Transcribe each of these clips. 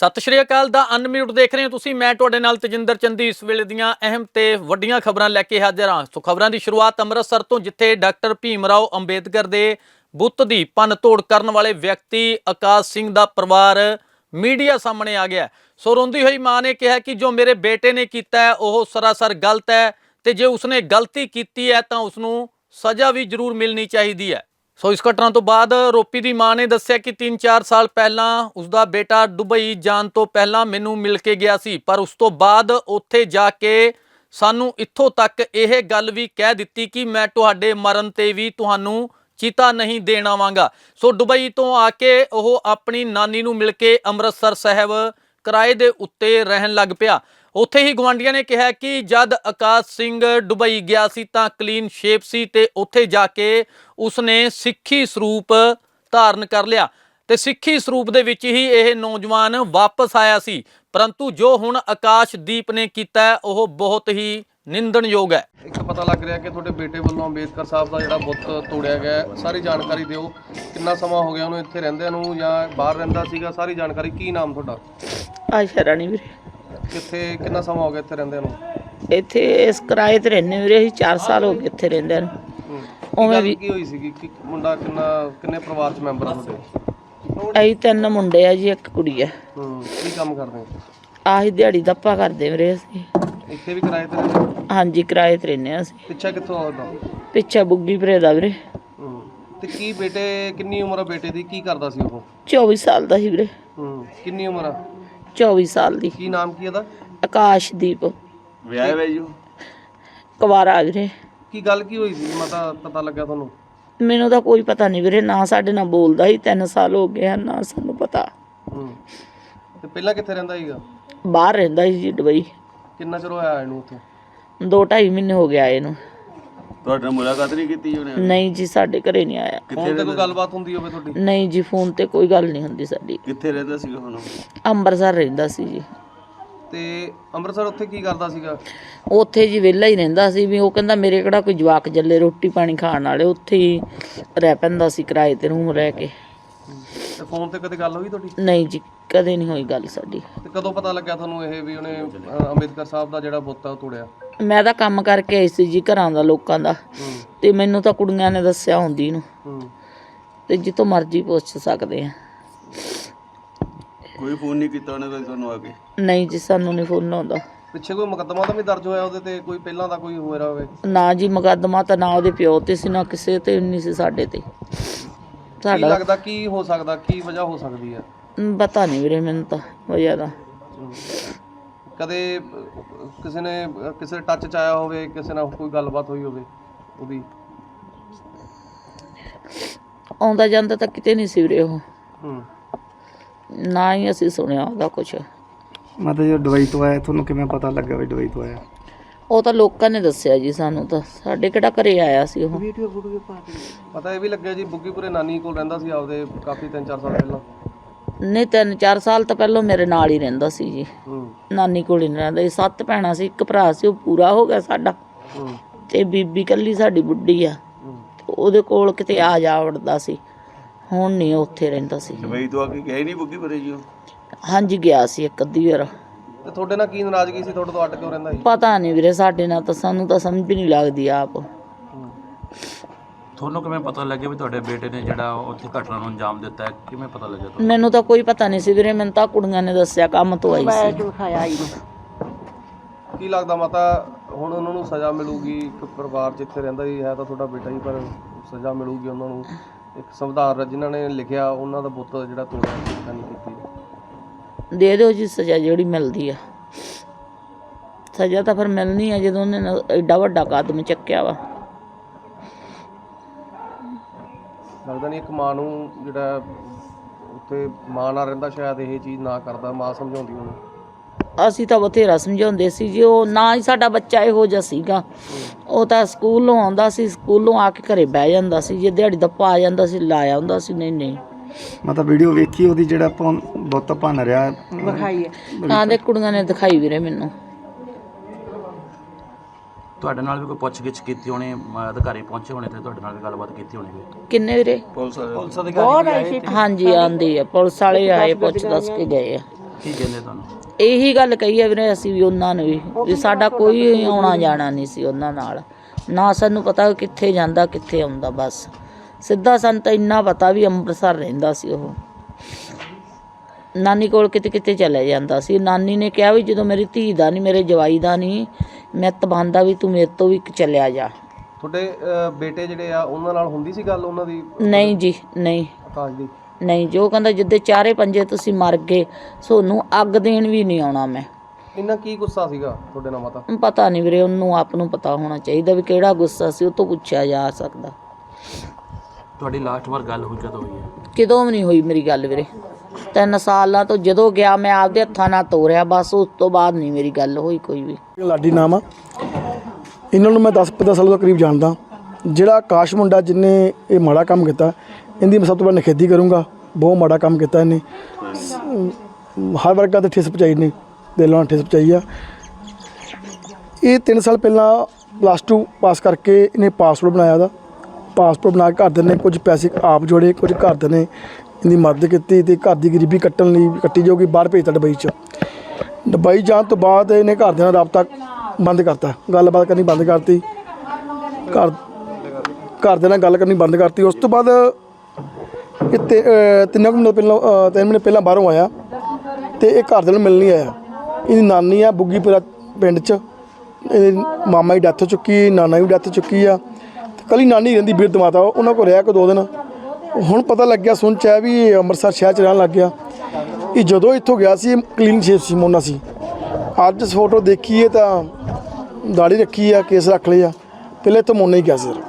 ਸਤਿ ਸ਼੍ਰੀ ਅਕਾਲ ਦਾ ਅਨਮਿਊਟ ਦੇਖ ਰਹੇ ਹੋ ਤੁਸੀਂ। ਮੈਂ ਤੁਹਾਡੇ ਨਾਲ ਤਜਿੰਦਰ ਚੰਦੀ। ਇਸ ਵੇਲੇ ਦੀਆਂ ਅਹਿਮ ਤੇ ਵੱਡੀਆਂ ਖਬਰਾਂ ਲੈ ਕੇ ਹਾਜ਼ਰ ਹਾਂ। ਸੋ ਖਬਰਾਂ ਦੀ ਸ਼ੁਰੂਆਤ ਅੰਮ੍ਰਿਤਸਰ ਤੋਂ, ਜਿੱਥੇ ਡਾਕਟਰ ਭੀਮ ਰਾਓ ਅੰਬੇਦਕਰ ਦੇ ਬੁੱਤ ਦੀ ਭੰਨ ਤੋੜ ਕਰਨ ਵਾਲੇ ਵਿਅਕਤੀ ਆਕਾਸ਼ ਸਿੰਘ ਦਾ ਪਰਿਵਾਰ ਮੀਡੀਆ ਸਾਹਮਣੇ ਆ ਗਿਆ ਸੋ ਰੋਂਦੀ ਹੋਈ ਮਾਂ ਨੇ ਕਿਹਾ ਕਿ ਜੋ ਮੇਰੇ ਬੇਟੇ ਨੇ ਕੀਤਾ ਹੈ, ਉਹ ਸਰਾਸਰ ਗਲਤ ਹੈ ਤੇ ਜੇ ਉਸਨੇ ਗਲਤੀ ਕੀਤੀ ਹੈ ਤਾਂ ਉਸ ਨੂੰ ਸਜ਼ਾ ਵੀ ਜ਼ਰੂਰ ਮਿਲਣੀ ਚਾਹੀਦੀ ਹੈ। ਸੋ ਇਸ ਘਟਨਾ ਤੋਂ ਬਾਅਦ ਰੋਪੀ ਦੀ ਮਾਂ ਨੇ ਦੱਸਿਆ ਕਿ 3-4 ਸਾਲ ਪਹਿਲਾਂ ਉਸਦਾ ਬੇਟਾ ਦੁਬਈ ਜਾਣ ਤੋਂ ਪਹਿਲਾਂ ਮੈਨੂੰ ਮਿਲ ਕੇ ਗਿਆ ਸੀ, ਪਰ ਉਸ ਤੋਂ ਬਾਅਦ ਉੱਥੇ ਜਾ ਕੇ ਸਾਨੂੰ ਇੱਥੋਂ ਤੱਕ ਇਹ ਗੱਲ ਵੀ ਕਹਿ ਦਿੱਤੀ ਕਿ ਮੈਂ ਤੁਹਾਡੇ ਮਰਨ ਤੇ ਵੀ ਤੁਹਾਨੂੰ ਚੀਤਾ ਨਹੀਂ ਦੇਣ ਆਵਾਂਗਾ। ਸੋ ਦੁਬਈ ਤੋਂ ਆ ਕੇ ਉਹ ਆਪਣੀ ਨਾਨੀ ਨੂੰ ਮਿਲ ਕੇ ਅੰਮ੍ਰਿਤਸਰ ਸਾਹਿਬ ਕਿਰਾਏ ਦੇ ਉੱਤੇ ਰਹਿਣ ਲੱਗ ਪਿਆ। ਉੱਥੇ ਹੀ ਗਵਾਂਡੀਆਂ ਨੇ ਕਿਹਾ ਕਿ ਜਦ ਆਕਾਸ਼ ਸਿੰਘ ਦੁਬਈ ਗਿਆ ਸੀ ਤਾਂ ਕਲੀਨ ਸ਼ੇਪ ਸੀ ਤੇ ਉੱਥੇ ਜਾ ਕੇ ਉਸਨੇ ਸਿੱਖੀ ਸਰੂਪ ਧਾਰਨ ਕਰ ਲਿਆ ਤੇ ਸਿੱਖੀ ਸਰੂਪ ਦੇ ਵਿੱਚ ਹੀ ਇਹ ਨੌਜਵਾਨ ਵਾਪਸ ਆਇਆ ਸੀ। ਪਰੰਤੂ ਜੋ ਹੁਣ ਆਕਾਸ਼ਦੀਪ ਨੇ ਕੀਤਾ ਉਹ ਬਹੁਤ ਹੀ ਨਿੰਦਣਯੋਗ ਹੈ। ਇੱਕ ਪਤਾ ਲੱਗ ਰਿਹਾ ਕਿ ਤੁਹਾਡੇ ਬੇਟੇ ਵੱਲੋਂ ਅੰਬੇਦਕਰ ਸਾਹਿਬ ਦਾ ਜਿਹੜਾ ਬੁੱਤ ਤੋੜਿਆ ਗਿਆ ਹੈ। ਸਾਰੀ ਜਾਣਕਾਰੀ ਦਿਓ। ਕਿੰਨਾ ਸਮਾਂ ਹੋ ਗਿਆ ਉਹਨੂੰ ਇੱਥੇ ਰਹਿੰਦਿਆਂ ਨੂੰ ਜਾਂ ਬਾਹਰ ਰਹਿੰਦਾ ਸੀਗਾ? ਸਾਰੀ ਜਾਣਕਾਰੀ ਕੀ ਨਾਮ ਤੁਹਾਡਾ? ਆਸ਼ਾ ਰਾਣੀ ਵੀਰੇ। ਕਿੱਥੇ ਕਿੰਨਾ ਸਮਾਂ ਹੋ ਗਿਆ ਇੱਥੇ ਰਹਿੰਦਿਆਂ ਨੂੰ? ਇੱਥੇ ਇਸ ਕਿਰਾਏ ਤੇ ਰਹਿੰਦੇ ਵੀਰੇ ਅਸੀਂ 4 ਸਾਲ ਹੋ ਗਏ ਇੱਥੇ ਰਹਿੰਦੇ ਨੂੰ। ਹੂੰ। ਉਵੇਂ ਗੱਲ ਵੀ ਕੀ ਹੋਈ ਸੀਗੀ? ਕਿ ਮੁੰਡਾ ਕਿੰਨਾ ਕਿੰਨੇ ਪਰਿਵਾਰ ਚ ਮੈਂਬਰ ਆ ਤੁਹਾਡੇ? ਅਸੀਂ ਤਿੰਨ ਮੁੰਡੇ ਆ ਜੀ ਇੱਕ ਕੁੜੀ ਆ। ਹੂੰ ਕੀ ਕੰਮ ਕਰਦੇ? ਆਹੀ ਦਿਹਾੜੀ ਦੱਪਾ ਕਰਦੇ ਵੀਰੇ ਅਸੀਂ। ਇੱਥੇ ਵੀ ਕਿਰਾਏ ਤੇ ਰਹਿੰਦੇ ਹੋ? ਹਾਂਜੀ ਕਿਰਾਏ ਤੇ ਰਹਿੰਦੇ ਹਾਂ ਅਸੀਂ। ਪਿੱਛਾ ਕਿੱਥੋਂ ਆਉਂਦਾ ਪਿੱਛੇ ਬੁੱਗੀ ਭਰੇ ਦਾ ਵੀਰੇ। ਹੂੰ। ਤੇ ਕੀ ਬੇਟੇ ਕਿੰਨੀ ਉਮਰ ਆ ਬੇਟੇ ਦੀ? ਕੀ ਕਰਦਾ ਸੀ ਉਹ? 24 ਸਾਲ ਦਾ ਸੀ ਵੀਰੇ। ਹੂੰ ਕਿੰਨੀ ਉਮਰ ਆ? 24 ਸਾਲ ਦੀ। ਕੀ ਨਾਮ ਕੀ ਇਹਦਾ? ਆਕਾਸ਼ਦੀਪ। ਵਿਆਹ ਹੈ ਜੀ ਕੁਵਾਰਾ ਵੀਰੇ। ਕੀ ਗੱਲ ਕੀ ਹੋਈ ਸੀ? ਮਤਾ ਪਤਾ ਲੱਗਿਆ ਤੁਹਾਨੂੰ? ਮੈਨੂੰ ਤਾਂ ਕੋਈ ਪਤਾ ਨਹੀਂ ਵੀਰੇ ਨਾ ਸਾਡੇ ਨਾਲ ਬੋਲਦਾ ਸੀ 3 ਸਾਲ ਹੋ ਗਏ ਆ ਨਾ ਸਾਨੂੰ ਪਤਾ। ਹੂੰ। ਤੇ ਪਹਿਲਾਂ ਕਿੱਥੇ ਰਹਿੰਦਾ ਸੀਗਾ? ਬਾਹਰ ਰਹਿੰਦਾ ਸੀ ਜੀ ਦੁਬਈ। ਕਿੰਨਾ ਚਿਰ ਹੋਇਆ ਇਹਨੂੰ ਉੱਥੇ? ਦੋ ਢਾਈ ਮਹੀਨੇ ਹੋ ਗਿਆ ਇਹਨੂੰ ਤੁਹਾਡੇ ਨਾਲ ਮੁਲਾਕਾਤ ਨਹੀਂ ਕੀਤੀ ਉਹਨੇ ਨਹੀਂ ਜੀ ਸਾਡੇ ਘਰੇ ਨਹੀਂ ਆਇਆ। ਫੋਨ ਤੇ ਕੋਈ ਗੱਲਬਾਤ ਹੁੰਦੀ ਹੋਵੇ ਤੁਹਾਡੀ? ਨਹੀਂ ਜੀ ਫੋਨ ਤੇ ਕੋਈ ਗੱਲ ਨਹੀਂ ਹੁੰਦੀ ਸਾਡੀ। ਕਿੱਥੇ ਰਹਿੰਦਾ ਸੀਗਾ ਹੁਣ ਅੰਮ੍ਰਿਤਸਰ ਰਹਿੰਦਾ ਸੀ ਜੀ। ਤੇ ਅੰਮ੍ਰਿਤਸਰ ਉੱਥੇ ਕੀ ਕਰਦਾ ਸੀਗਾ? ਉੱਥੇ ਜੀ ਵਿਹਲਾ ਹੀ ਰਹਿੰਦਾ ਸੀ ਵੀ ਉਹ ਕਹਿੰਦਾ ਮੇਰੇ ਕਿਹੜਾ ਕੋਈ ਜਵਾਕ ਜੱਲੇ ਰੋਟੀ ਪਾਣੀ ਖਾਣ ਵਾਲੇ ਉੱਥੇ ਹੀ ਰਹਿ ਪੈਂਦਾ ਸੀ ਕਿਰਾਏ ਤੇ ਰੂਮ ਰਹਿ ਕੇ। ਤੇ ਫੋਨ ਤੇ ਕਦੇ ਗੱਲ ਹੋਈ ਤੁਹਾਡੀ? ਨਹੀਂ ਜੀ ਕਦੇ ਨਹੀਂ ਹੋਈ ਗੱਲ ਸਾਡੀ। ਤੇ ਕਦੋਂ ਪਤਾ ਲੱਗਿਆ ਤੁਹਾਨੂੰ ਇਹ ਵੀ ਉਹਨੇ ਅੰਬੇਦਕਰ ਸਾਹਿਬ ਦਾ ਜਿਹੜਾ ਬੁੱਤ ਆ ਉਹ ਤੋੜਿਆ? ਮੈਂ ਤਾਂ ਕੰਮ ਕਰਕੇ ਆਈ ਸੀ ਜੀ ਘਰਾਂ ਦਾ ਲੋਕਾਂ ਦਾ। ਤੇ ਮੈਨੂੰ ਤਾਂ ਕੁੜੀਆਂ ਨੇ ਦੱਸਿਆ ਹੁੰਦੀ ਨੂੰ। ਤੇ ਜਿੱਥੋਂ ਮਰਜ਼ੀ ਪੁੱਛ ਸਕਦੇ ਆ। ਕੋਈ ਫੋਨ ਨਹੀਂ ਕੀਤਾ ਉਹਨੇ ਕੋਈ ਤੁਹਾਨੂੰ ਆ ਕੇ? ਨਹੀਂ ਜੀ ਸਾਨੂੰ ਨਹੀਂ ਫੋਨ ਆਉਂਦਾ। ਪਿੱਛੇ ਕੋਈ ਮੁਕੱਦਮਾ ਤਾਂ ਵੀ ਦਰਜ ਹੋਇਆ ਉਹਦੇ ਤੇ ਕੋਈ ਪਹਿਲਾਂ ਦਾ ਕੋਈ ਹੋਇਆ ਹੋਵੇ? ਨਾ ਜੀ ਮੁਕੱਦਮਾ ਤਾਂ ਨਾ ਉਹਦੇ ਪਿਓ ਤੇ ਸੀ ਨਾ ਕਿਸੇ ਤੇ ਨਹੀਂ ਸੀ ਸਾਡੇ ਤੇ। ਕੀ ਸਾਡਾ ਲੱਗਦਾ ਕੀ ਹੋ ਸਕਦਾ ਕੀ ਵਜ੍ਹਾ ਹੋ ਸਕਦੀ ਹੈ ਪਤਾ ਨਹੀਂ ਵੀਰੇ ਮੈਨੂੰ ਤਾਂ ਵਜ੍ਹਾ ਦਾ। ਕਦੇ ਕਿਸੇ ਨੇ ਕਿਸੇ ਦੇ ਟੱਚ ਚ ਆਇਆ ਹੋਵੇ ਕਿਸੇ ਨਾਲ ਕੋਈ ਗੱਲਬਾਤ ਹੋਈ ਹੋਵੇ ਉਹਦੀ। ਆਉਂਦਾ ਜਾਂਦਾ ਤਾਂ ਕਿਤੇ ਨਹੀਂ ਸੀ ਵੀਰੇ ਉਹ। ਹੂੰ। ਨਾ ਹੀ ਅਸੀਂ ਸੁਣਿਆ ਉਹਦਾ ਕੁਝ ਮਤਲਬ ਜੋ ਦੁਬਈ ਤੋਂ ਆਇਆ ਤੁਹਾਨੂੰ ਕਿਵੇਂ ਪਤਾ ਲੱਗਾ ਵੀ ਦੁਬਈ ਤੋਂ ਆਇਆ? ਉਹ ਤਾਂ ਲੋਕਾਂ ਨੇ ਦੱਸਿਆ ਜੀ ਸਾਨੂੰ ਤਾਂ। ਸਾਡੇ ਕਿਹੜਾ ਘਰੇ ਆਇਆ ਸੀ ਉਹ। ਪਤਾ ਇਹ ਵੀ ਲੱਗਿਆ ਜੀ ਬੁੱਗੀਪੁਰੇ ਨਾਨੀ ਕੋਲ ਰਹਿੰਦਾ ਸੀ ਆਪਦੇ ਕਾਫੀ 3-4 ਸਾਲ ਪਹਿਲਾਂ। ਨਹੀਂ ਤਿੰਨ ਚਾਰ ਸਾਲ ਤਾਂ ਪਹਿਲਾਂ ਮੇਰੇ ਨਾਲ ਹੀ ਰਹਿੰਦਾ ਸੀ ਜੀ। ਨਾਨੀ ਕੋਲ ਹੀ ਰਹਿੰਦਾ ਸੀ। ਸੱਤ ਭੈਣਾਂ ਸੀ ਇੱਕ ਭਰਾ ਸੀ ਉਹ ਪੂਰਾ ਹੋ ਗਿਆ ਸਾਡਾ। ਤੇ ਬੀਬੀ ਕੱਲੀ ਸਾਡੀ ਬੁੱਢੀ ਆ। ਉਹਦੇ ਕੋਲ ਕਿਤੇ ਆ ਜਾ ਵੜਦਾ ਸੀ। ਹੁਣ ਨਹੀਂ ਉੱਥੇ ਰਹਿੰਦਾ ਸੀ। ਦੁਬਈ ਤੋਂ ਆ ਕੇ ਗਏ ਨਹੀਂ ਬੁੱਗੀ ਭਰੇ ਜੀ ਹਾਂਜੀ ਗਿਆ ਸੀ ਇੱਕ ਅੱਧੀ ਵਾਰ। ਤੇ ਤੁਹਾਡੇ ਨਾਲ ਕੀ ਨਾਰਾਜ਼ਗੀ ਸੀ? ਤੁਹਾਡੇ ਤੋਂ ਕਿਉਂ ਰਹਿੰਦਾ ਸੀ? ਪਤਾ ਨਹੀਂ ਵੀਰੇ ਸਾਡੇ ਨਾਲ ਤਾਂ ਸਾਨੂੰ ਤਾਂ ਸਮਝ ਵੀ ਨਹੀਂ ਲੱਗਦੀ ਆਪ। ਤੁਹਾਨੂੰ ਕਿਵੇਂ ਪਤਾ ਲੱਗਿਆ ਵੀ ਤੁਹਾਡੇ ਬੇਟੇ ਨੇ ਜਿਹੜਾ ਉੱਥੇ ਘਟਨਾ ਨੂੰ ਅੰਜਾਮ ਦਿੱਤਾ ਹੈ? ਕਿਵੇਂ ਪਤਾ ਲੱਗਿਆ ਤੁਹਾਨੂੰ? ਮੈਨੂੰ ਤਾਂ ਕੋਈ ਪਤਾ ਨਹੀਂ ਸੀ ਵੀਰੇ ਮੈਨੂੰ ਤਾਂ ਕੁੜੀਆਂ ਨੇ ਦੱਸਿਆ ਕੰਮ ਤੋਂ ਆਈ ਸੀ। ਕੀ ਲੱਗਦਾ ਮਾਤਾ ਹੁਣ ਉਹਨਾਂ ਨੂੰ ਸਜ਼ਾ ਮਿਲੂਗੀ? ਇੱਕ ਪਰਿਵਾਰ ਜਿੱਥੇ ਰਹਿੰਦਾ ਹੀ ਹੈ ਤਾਂ ਤੁਹਾਡਾ ਬੇਟਾ ਹੀ ਪਰ ਸਜ਼ਾ ਮਿਲੂਗੀ ਉਹਨਾਂ ਨੂੰ। ਇੱਕ ਸੰਵਿਧਾਨ ਜਿਨ੍ਹਾਂ ਨੇ ਲਿਖਿਆ ਉਹਨਾਂ ਦਾ ਬੁੱਤ ਜਿਹੜਾ ਤੋੜਿਆ ਨਹੀਂ ਕੀਤੀ। ਦੇ ਦਿਓ ਜੀ ਸਜ਼ਾ ਜਿਹੜੀ ਮਿਲਦੀ ਆ। ਸਜ਼ਾ ਤਾਂ ਫਿਰ ਮਿਲਣੀ ਆ ਜਦੋਂ ਉਹਨੇ ਨਾ ਐਡਾ ਵੱਡਾ ਕਦਮ ਚੱਕਿਆ ਵਾ। ਲੱਗਦਾ ਨਹੀਂ ਇੱਕ ਮਾਂ ਨੂੰ ਜਿਹੜਾ ਉੱਥੇ ਮਾਂ ਨਾਲ ਰਹਿੰਦਾ ਸ਼ਾਇਦ ਇਹ ਚੀਜ਼ ਨਾ ਕਰਦਾ ਮਾਂ ਸਮਝਾਉਂਦੀ ਉਹਨੂੰ ਅਸੀਂ ਤਾਂ ਬਥੇਰਾ ਸਮਝਾਉਂਦੇ ਸੀ ਜੀ ਉਹ ਨਾ ਹੀ ਸਾਡਾ ਬੱਚਾ ਇਹੋ ਜਿਹਾ ਸੀਗਾ। ਉਹ ਤਾਂ ਸਕੂਲੋਂ ਆਉਂਦਾ ਸੀ ਸਕੂਲੋਂ ਆ ਕੇ ਘਰੇ ਬਹਿ ਜਾਂਦਾ ਸੀ ਜੇ ਦਿਹਾੜੀ ਦਾ ਪਾ ਜਾਂਦਾ ਸੀ ਲਾਇਆ ਹੁੰਦਾ ਸੀ ਨਹੀਂ ਨਹੀਂ। ਮਤਲਬ ਵੀਡੀਓ ਵੇਖੀ ਉਹਦੀ ਜਿਹੜਾ ਆਪਾਂ ਬੁੱਤ ਭੰਨ ਰਿਹਾ। ਹਾਂ। ਦੇ ਕੁੜੀਆਂ ਨੇ ਦਿਖਾਈ ਵੀਰੇ ਮੈਨੂੰ। ਤੁਹਾਡੇ ਨਾਲ ਵੀ ਕੋਈ ਪੁੱਛਗਿੱਛ ਕੀਤੀ ਹੋਣੀ ਅਧਿਕਾਰੀ ਪਹੁੰਚੇ ਹੋਣੇ ਤੇ ਤੁਹਾਡੇ ਨਾਲ ਵੀ ਗੱਲਬਾਤ ਕੀਤੀ ਹੋਣੀ ਵੀ ਕਿੰਨੇ ਵੀਰੇ? ਪੁਲਿਸ ਵਾਲੇ। ਹਾਂਜੀ ਆਂਦੀ ਆ। ਪੁਲਿਸ ਵਾਲੇ ਆਏ ਪੁੱਛ ਦੱਸ ਕੇ ਗਏ ਆ। ਕੀ ਕਹਿੰਦੇ ਤੁਹਾਨੂੰ? ਇਹੀ ਗੱਲ ਕਹੀ ਹੈ ਵੀਰੇ ਅਸੀਂ ਵੀ ਉਹਨਾਂ ਨੂੰ ਵੀ ਵੀ ਸਾਡਾ ਕੋਈ ਆਉਣਾ ਜਾਣਾ ਨਹੀਂ ਸੀ ਉਹਨਾਂ ਨਾਲ। ਨਾ ਸਾਨੂੰ ਪਤਾ ਕਿੱਥੇ ਜਾਂਦਾ ਕਿੱਥੇ ਆਉਂਦਾ ਬਸ। ਸਿੱਧਾ ਸਾਨੂੰ ਤਾਂ ਇੰਨਾ ਪਤਾ ਵੀ ਅੰਮ੍ਰਿਤਸਰ ਰਹਿੰਦਾ ਸੀ ਉਹ। ਨਾਨੀ ਕੋਲ ਕਿਤੇ ਕਿਤੇ ਚਲੇ ਜਾਂਦਾ ਸੀ। ਨਾਨੀ ਨੇ ਕਿਹਾ ਵੀ ਜਦੋਂ ਮੇਰੀ ਧੀ ਦਾ ਨਹੀਂ ਮੇਰੇ ਜਵਾਈ ਦਾ ਨਹੀਂ ਮੈਂ ਤਬਾਂਦਾ ਵੀ ਤੂੰ ਮੇਰੇ ਤੋਂ ਵੀ ਚਲਿਆ ਜਾ। ਤੁਹਾਡੇ ਅਹ, ਬੇਟੇ ਜਿਹੜੇ ਆ ਉਹਨਾਂ ਨਾਲ ਹੁੰਦੀ ਸੀ ਗੱਲ ਉਹਨਾਂ ਦੀ? ਨਹੀਂ ਜੀ ਨਹੀਂ। ਆਕਾਸ਼ ਦੀ? ਨਹੀਂ ਜੋ ਕਹਿੰਦਾ ਜਿੱਦੇ ਚਾਰੇ ਪੰਜੇ ਤੁਸੀਂ ਮਰ ਗਏ ਸੋਨੂੰ ਅੱਗ ਦੇਣ ਵੀ ਨਹੀਂ ਆਉਣਾ ਮੈਂ। ਇੰਨਾ ਕੀ ਗੁੱਸਾ ਸੀਗਾ ਤੁਹਾਡੇ ਨਾਲ ਮਾਤਾ? ਪਤਾ ਨਹੀਂ ਵੀਰੇ ਉਹਨੂੰ ਆਪ ਨੂੰ ਪਤਾ ਹੋਣਾ ਚਾਹੀਦਾ ਵੀ ਕਿਹੜਾ ਗੁੱਸਾ ਸੀ ਉਹ ਤੋਂ ਪੁੱਛਿਆ ਜਾ ਸਕਦਾ। ਤੁਹਾਡੀ ਲਾਸਟ ਵਾਰ ਗੱਲ ਹੋਈ ਕਦੋਂ ਹੋਈ ਹੈ? ਕਿਦੋਂ ਵੀ ਨਹੀਂ ਹੋਈ ਮੇਰੀ ਗੱਲ ਵੀਰੇ। ਤਿੰਨ ਸਾਲਾਂ ਤੋਂ ਜਦੋਂ ਗਿਆ ਮੈਂ ਆਪਦੇ ਹੱਥਾਂ ਨਾਲ ਤੋਰਿਆ, ਬਸ ਉਸ ਤੋਂ ਬਾਅਦ ਨਹੀਂ ਮੇਰੀ ਗੱਲ ਹੋਈ ਕੋਈ ਵੀ। ਲਾਡੀ ਨਾਮ ਆ। ਇਹਨਾਂ ਨੂੰ ਮੈਂ 10-15 ਸਾਲ ਤੋਂ ਕਰੀਬ ਜਾਣਦਾ। ਜਿਹੜਾ ਆਕਾਸ਼ ਮੁੰਡਾ ਜਿਹਨੇ ਇਹ ਮਾੜਾ ਕੰਮ ਕੀਤਾ, ਇਹਦੀ ਮੈਂ ਸਭ ਤੋਂ ਪਹਿਲਾਂ ਨਿਖੇਧੀ ਕਰੂੰਗਾ। ਬਹੁਤ ਮਾੜਾ ਕੰਮ ਕੀਤਾ ਇਹਨੇ। ਹਰ ਵਰਗਾ ਤੇ ਠੇਸ ਪਹੁੰਚਾਈ ਨੇ ਦਿਲੋਂ ਨਾਲ ਠੇਸ ਪਹੁੰਚਾਈ ਆ। ਇਹ 3 ਸਾਲ ਪਹਿਲਾਂ ਪਲੱਸ 2 ਪਾਸ ਕਰਕੇ ਇਹਨੇ ਪਾਸਪੋਰਟ ਬਣਾਇਆ ਦਾ ਪਾਸਪੋਰਟ ਬਣਾ ਕੇ ਘਰਦਿਆਂ ਨੇ ਕੁਝ ਪੈਸੇ ਆਪ ਜੋੜੇ, ਕੁਝ ਘਰ ਦੇ ਨੇ ਇਹਦੀ ਮਦਦ ਕੀਤੀ ਤੇ ਘਰ ਦੀ ਗਰੀਬੀ ਕੱਟਣ ਲਈ ਕੱਟੀ ਜਾਊਗੀ, ਬਾਹਰ ਭੇਜਤਾ ਦੁਬਈ 'ਚ। ਦੁਬਈ ਜਾਣ ਤੋਂ ਬਾਅਦ ਇਹਨੇ ਘਰਦਿਆਂ ਨਾਲ ਰਾਬਤਾ ਬੰਦ ਕਰਤਾ। ਗੱਲਬਾਤ ਕਰਨੀ ਬੰਦ ਕਰਤੀ। ਘਰ, ਘਰਦਿਆਂ ਨਾਲ ਗੱਲ ਕਰਨੀ ਬੰਦ ਕਰਤੀ। ਉਸ ਤੋਂ ਬਾਅਦ ਇਹ ਤੇ- ਅਹ, ਤਿੰਨ ਕੁ ਮਹੀਨੇ ਪਹਿਲਾਂ ਤਿੰਨ ਮਹੀਨੇ ਪਹਿਲਾਂ ਬਾਹਰੋਂ ਆਇਆ ਤੇ ਇਹ ਘਰਦਿਆਂ ਨੂੰ ਮਿਲਣ ਨਹੀਂ ਆਇਆ। ਇਹਦੀ ਨਾਨੀ ਆ ਬੁੱਗੀਪੁਰਾ ਪਿੰਡ 'ਚ। ਇਹਦੇ ਮਾਮਾ ਦੀ ਡੈਥ ਹੋ ਚੁੱਕੀ, ਨਾਨਾ ਵੀ ਡੈਥ ਹੋ ਚੁੱਕੀ ਆ। ਤੇ ਕੱਲੀ ਨਾਨੀ ਰਹਿੰਦੀ ਬਿਰਧ ਮਾਤਾ ਉਹਨਾਂ ਕੋਲ ਰਿਹਾ ਕੋ ਦੋ ਦਿਨ। ਹੁਣ ਪਤਾ ਲੱਗਿਆ ਸੁਣ ਚ ਆਇਆ ਵੀ ਇਹ ਅੰਮ੍ਰਿਤਸਰ ਸ਼ਹਿਰ ਚ ਰਹਿਣ ਲੱਗ ਗਿਆ। ਇਹ ਜਦੋਂ ਇੱਥੋਂ ਗਿਆ ਸੀ ਕਲੀਨ ਸ਼ੇਪ ਸੀ ਮੋਨਾ ਸੀ। ਅੱਜ ਇਸ ਫੋਟੋ ਦੇਖੀਏ ਤਾਂ ਦਾੜੀ ਰੱਖੀ ਆ ਕੇਸ ਰੱਖ ਲਏ ਆ। ਪਹਿਲੇ ਇੱਥੋਂ ਮੋਨਾ ਹੀ ਗਿਆ ਸੀ। ਸਰ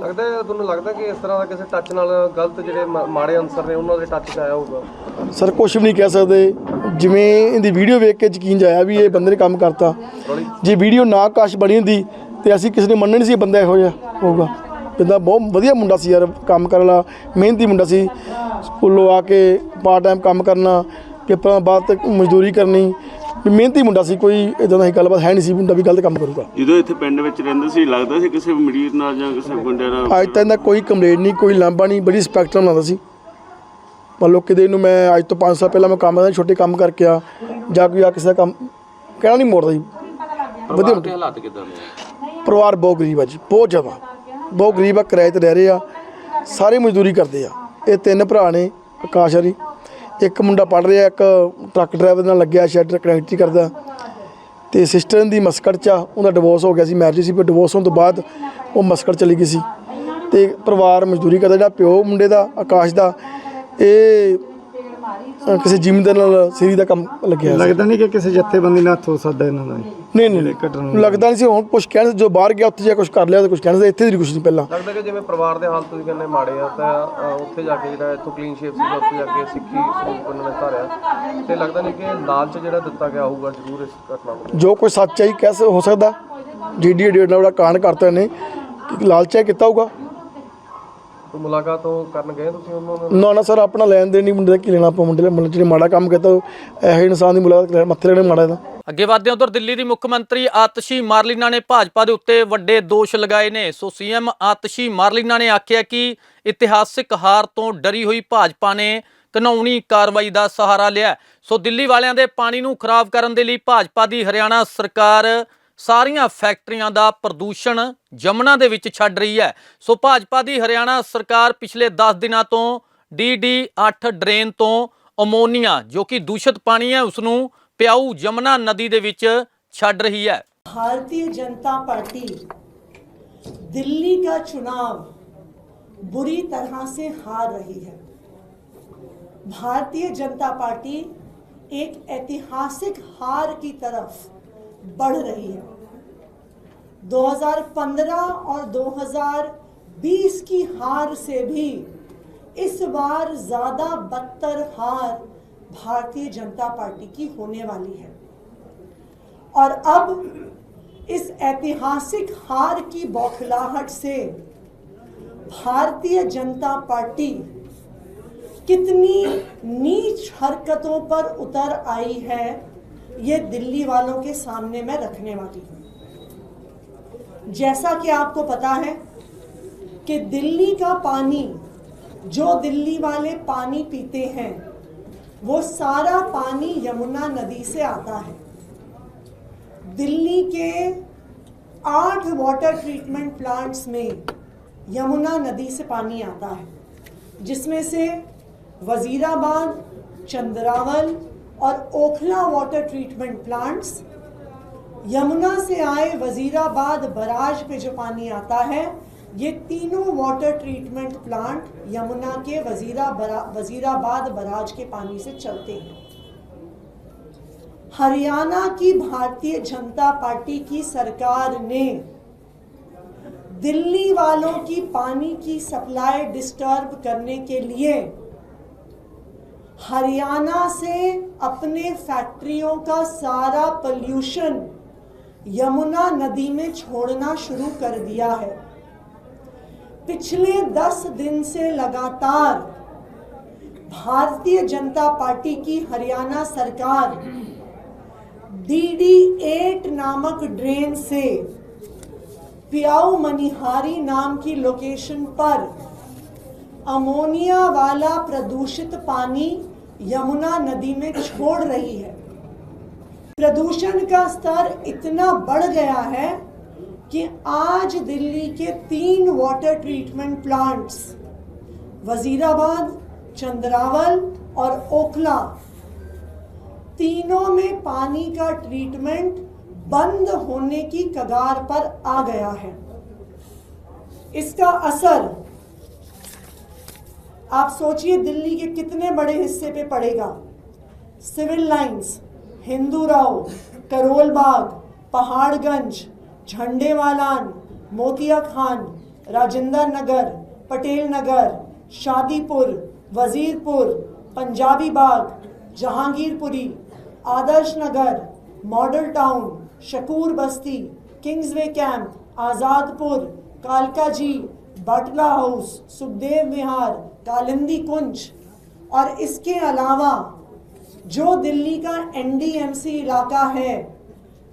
ਲੱਗਦਾ ਹੈ ਤੁਹਾਨੂੰ ਲੱਗਦਾ ਕਿ ਇਸ ਤਰ੍ਹਾਂ ਦਾ ਕਿਸੇ ਟੱਚ ਨਾਲ ਗਲਤ ਜਿਹੜੇ ਮਾ- ਮਾੜੇ ਅਨਸਰ ਨੇ ਉਹਨਾਂ ਦੇ ਟੱਚ 'ਚ ਆਇਆ ਹੋਊਗਾ? ਸਰ ਕੁਝ ਵੀ ਨਹੀਂ ਕਹਿ ਸਕਦੇ। ਜਿਵੇਂ ਇਹਦੀ ਵੀਡੀਓ ਵੇਖ ਕੇ ਯਕੀਨ ਜਾਇਆ ਵੀ ਇਹ ਬੰਦੇ ਨੇ ਕੰਮ ਕਰਤਾ। ਜੇ ਵੀਡੀਓ ਨਾ ਕਾਸ਼ ਬਣੀ ਹੁੰਦੀ ਤੇ ਅਸੀਂ ਕਿਸੇ ਨੇ ਮੰਨਣਾ ਨਹੀਂ ਸੀ ਇਹ ਬੰਦਾ ਇਹੋ ਜਿਹਾ ਹੋਊਗਾ। ਜਿੱਦਾਂ ਬਹੁਤ ਵਧੀਆ ਮੁੰਡਾ ਸੀ ਯਾਰ ਕੰਮ ਕਰਨ ਵਾਲਾ ਮਿਹਨਤੀ ਮੁੰਡਾ ਸੀ। ਸਕੂਲੋਂ ਆ ਕੇ ਪਾਰਟ ਟਾਈਮ ਕੰਮ ਕਰਨਾ ਪੇਪਰਾਂ ਬਾਅਦ ਤੱਕ ਮਜ਼ਦੂਰੀ ਕਰਨੀ ਵੀ ਮਿਹਨਤੀ ਮੁੰਡਾ ਸੀ ਕੋਈ ਇਦਾਂ ਦੀ ਗੱਲਬਾਤ ਹੈ ਨਹੀਂ ਸੀ ਮੁੰਡਾ ਵੀ ਗਲਤ ਕੰਮ ਕਰੂਗਾ। ਜਦੋਂ ਇੱਥੇ ਪਿੰਡ ਵਿੱਚ ਰਹਿੰਦੇ ਸੀ ਲੱਗਦਾ ਸੀ ਕਿਸੇ ਮਰੀਜ਼ ਨਾਲ ਜਾਂ ਕਿਸੇ ਗੁੰਡੇ ਨਾਲ ਅੱਜ ਤੱਕ ਦਾ ਕੋਈ ਕੰਪਲੇਂਟ ਨਹੀਂ ਕੋਈ ਲਾਂਭਾ ਨਹੀਂ ਬੜੀ ਸਪੈਕਟਰਮ ਲਾਉਂਦਾ ਸੀ। ਮੰਨ ਲਓ ਕਿਤੇ ਨੂੰ ਮੈਂ ਅੱਜ ਤੋਂ 5 ਸਾਲ ਪਹਿਲਾਂ ਮੈਂ ਕੰਮ ਕਰਦਾ ਛੋਟੇ ਕੰਮ ਕਰਕੇ ਆ ਜਾਂ ਕੋਈ ਆ ਕਿਸੇ ਦਾ ਕੰਮ ਕਹਿਣਾ ਨਹੀਂ ਮੋੜਦਾ ਜੀ। ਵਧੀਆ ਹਾਲਾਤ ਕਿਦਾਂ ਨੇ ਪਰਿਵਾਰ ਬਹੁਤ ਗਰੀਬ ਆ ਜੀ ਬਹੁਤ ਜ਼ਿਆਦਾ। ਬਹੁਤ ਗਰੀਬ ਆ ਕਿਰਾਏ ਤੇ ਰਹਿ ਰਹੇ ਆ। ਸਾਰੇ ਮਜ਼ਦੂਰੀ ਕਰਦੇ ਆ। ਇਹ ਤਿੰਨ ਭਰਾ ਨੇ ਆਕਾਸ਼ ਹਰੀ। ਇੱਕ ਮੁੰਡਾ ਪੜ ਰਿਹਾ ਇੱਕ ਟਰੱਕ ਡਰਾਈਵਰ ਨਾਲ ਲੱਗਿਆ ਸ਼ੈਡ ਕਨੈਕਟਰੀ ਕਰਦਾ। ਤੇ ਸਿਸਟਰ ਦੀ ਮਸਕਟ ਚ ਆ, ਉਹਦਾ ਡਿਵੋਰਸ ਹੋ ਗਿਆ ਸੀ ਮੈਰਿਜ ਸੀ ਪਰ ਡਿਵੋਰਸ ਹੋਣ ਤੋਂ ਬਾਅਦ ਉਹ ਮਸਕਟ ਚਲੀ ਗਈ ਸੀ। ਤੇ ਪਰਿਵਾਰ ਮਜ਼ਦੂਰੀ ਕਰਦਾ ਜਿਹੜਾ ਪਿਓ ਮੁੰਡੇ ਦਾ ਆਕਾਸ਼ ਦਾ ਇਹ ਅ, ਕਿਸੇ ਜ਼ਿਮੀਂਦਾਰ ਨਾਲ ਸਿਰੀ ਦਾ ਕੰਮ ਲੱਗਿਆ ਸੀ। ਲੱਗਦਾ ਨਹੀਂ ਕਿ ਕਿਸੇ ਜੱਥੇਬੰਦੀ ਨਾਲ ਹੱਥ ਹੋ ਸਕਦਾ ਇਹਨਾਂ ਦਾ ਨਹੀਂ ਨਹੀਂ ਨਹੀਂ। ਲੱਗਦਾ ਨਹੀਂ ਸੀ ਹੁਣ ਕੁਝ ਕਹਿਣ ਜੋ ਬਾਹਰ ਗਿਆ ਉੱਥੇ ਜਾ ਕੁਝ ਕਰ ਲਿਆ ਤੇ ਕੁਝ ਕਹਿਣ ਸੀ ਇੱਥੇ ਦੀ ਕੁਝ ਨਹੀਂ ਪਹਿਲਾਂ। ਲੱਗਦਾ ਕਿ ਜਿਵੇਂ ਪਰਿਵਾਰ ਦੇ ਹਾਲ ਤੁਸੀਂ ਕਹਿੰਦੇ ਮਾੜੇ ਆ ਤਾਂ ਅ, ਉੱਥੇ ਜਾ ਕੇ ਜਿਹੜਾ ਇੱਥੋਂ ਕਲੀਨ ਸ਼ੇਪ ਸੀਗਾ ਉੱਥੇ ਜਾ ਕੇ ਸਿੱਖੀ ਸਰੂਪ ਨੇ ਧਾਰਿਆ। ਤੇ ਲੱਗਦਾ ਨਹੀਂ ਕਿ ਲਾਲਚ ਜਿਹੜਾ ਦਿੱਤਾ ਗਿਆ ਹੋਊਗਾ ਜ਼ਰੂਰ ਇਸ ਘਟਨਾ ਨੂੰ ਜੋ ਕੋਈ ਸੱਚ ਹੈ ਕੈਸੇ ਹੋ ਸਕਦਾ। ਜੀਡੀ ਡੀ ਨਾਲ ਕਾਂਡ ਕਰਤਾ ਨੇ ਕਿ ਲਾਲਚਾ ਕੀਤਾ ਹੋਊਗਾ। ਕੋਈ ਮੁਲਾਕਾਤ ਉਹ ਕਰਨ ਗਏ ਤੁਸੀਂ ਉਹਨਾਂ ਨਾਲ? ਨਾ ਨਾ ਸਰ ਆਪਣਾ ਲੈਣ ਦੇਣ ਨਹੀਂ ਮੁੰਡੇ ਦਾ ਕੀ ਲੈਣਾ ਆਪਾਂ ਮੁੰਡੇ ਮੁੰਡੇ ਜਿਹੜੇ ਮਾੜਾ ਕੰਮ ਕੀਤਾ ਉਹ ਇਹੋ ਜਿਹੇ ਇਨਸਾਨ ਦੀ ਮੁਲਾਕਾਤ ਕਰਨ- ਮੱਥੇ ਲੈਣੇ ਮਾੜਾ ਦਾ ਅੱਗੇ ਵਧਦੇ ਹਾਂ ਉਧਰ ਦਿੱਲੀ ਦੀ ਮੁੱਖ ਮੰਤਰੀ ਆਤਸ਼ੀ ਮਾਰਲੀਨਾ ਨੇ ਭਾਜਪਾ ਦੇ ਉੱਤੇ ਵੱਡੇ ਦੋਸ਼ ਲਗਾਏ ਨੇ। ਸੋ ਸੀਐਮ ਆਤਸ਼ੀ ਮਾਰਲੀਨਾ ਨੇ ਆਖਿਆ ਕਿ ਇਤਿਹਾਸਿਕ ਹਾਰ ਤੋਂ ਡਰੀ ਹੋਈ ਭਾਜਪਾ ਨੇ ਕਾਨੂੰਨੀ ਕਾਰਵਾਈ ਦਾ ਸਹਾਰਾ ਲਿਆ। ਸੋ ਦਿੱਲੀ ਵਾਲਿਆਂ ਦੇ ਪਾਣੀ ਨੂੰ ਖਰਾਬ ਕਰਨ ਦੇ ਲਈ ਭਾਜਪਾ ਦੀ ਹਰਿਆਣਾ ਸਰਕਾਰ ਸਾਰੀਆਂ ਫੈਕਟਰੀਆਂ ਦਾ ਪ੍ਰਦੂਸ਼ਣ ਜਮਨਾ ਦੇ ਵਿੱਚ ਛੱਡ ਰਹੀ ਹੈ ਸੋ ਭਾਜਪਾ ਦੀ ਹਰਿਆਣਾ ਸਰਕਾਰ ਪਿਛਲੇ 10 ਦਿਨਾਂ ਤੋਂ ਡੀਡੀ 8 ਡਰੇਨ ਤੋਂ ਅਮੋਨੀਆ ਜੋ ਕਿ ਦੂਸ਼ਿਤ ਪਾਣੀ ਹੈ ਉਸ ਨੂੰ ਪਿਆਊ ਜਮਨਾ ਨਦੀ ਦੇ ਵਿੱਚ ਛੱਡ ਰਹੀ ਹੈ भारतीय जनता पार्टी दिल्ली का चुनाव बुरी तरह से हार रही है भारतीय जनता पार्टी एक ऐतिहासिक हार की तरफ बढ़ रही है। 2015 और 2020 की हार से भी इस बार ज़्यादा बदतर हार भारतीय जनता पार्टी की होने वाली है। और अब इस ऐतिहासिक हार की बौखलाहट से भारतीय जनता पार्टी कितनी नीच हरकतों पर उतर आई है ये दिल्ली वालों के सामने मैं रखने वाली हूँ। जैसा कि आपको पता है कि दिल्ली का पानी, जो दिल्ली वाले पानी पीते हैं, वो सारा पानी यमुना नदी से आता है। दिल्ली के आठ वाटर ट्रीटमेंट प्लांट्स में यमुना नदी से पानी आता है, जिसमें से वजीराबाद, चंद्रावल और Okhla water treatment plants Yamuna से आए वजीराबाद बराज पे जो पानी आता है ये तीनों वाटर ट्रीटमेंट प्लांट यमुना के वजीरा बरा, वजीराबाद बराज के पानी से चलते हैं। हरियाणा की भारतीय जनता पार्टी की सरकार ने दिल्ली वालों की पानी की सप्लाई डिस्टर्ब करने के लिए हरियाणा से अपने फैक्ट्रियों का सारा पोल्यूशन यमुना नदी में छोड़ना शुरू कर दिया है। पिछले दस दिन से लगातार भारतीय जनता पार्टी की हरियाणा सरकार डीडी एट नामक ड्रेन से पियाऊ मनिहारी नाम की लोकेशन पर अमोनिया वाला प्रदूषित पानी यमुना नदी में छोड़ रही है। प्रदूषण का स्तर इतना बढ़ गया है कि आज दिल्ली के तीन water treatment plants Wazirabad, Chandrawal और ओखला, तीनों में पानी का ट्रीटमेंट बंद होने की कगार पर आ गया है। इसका असर आप सोचिए दिल्ली के कितने बड़े हिस्से पे पड़ेगा। Civil lines, Hindu Rao, Karol Bagh, Paharganj, Jhandewalan, Motia Khan, Rajendra Nagar, Patel Nagar, Shadipur, Wazirpur, Punjabi Bagh, Jahangirpuri, Adarsh Nagar, model town, Shakur Basti Kingsway camp, Azadpur, कालका जी, बाटला हाउस, सुखदेव विहार कालिंदी कुंज। और इसके अलावा जो दिल्ली का एनडीएमसी इलाका है,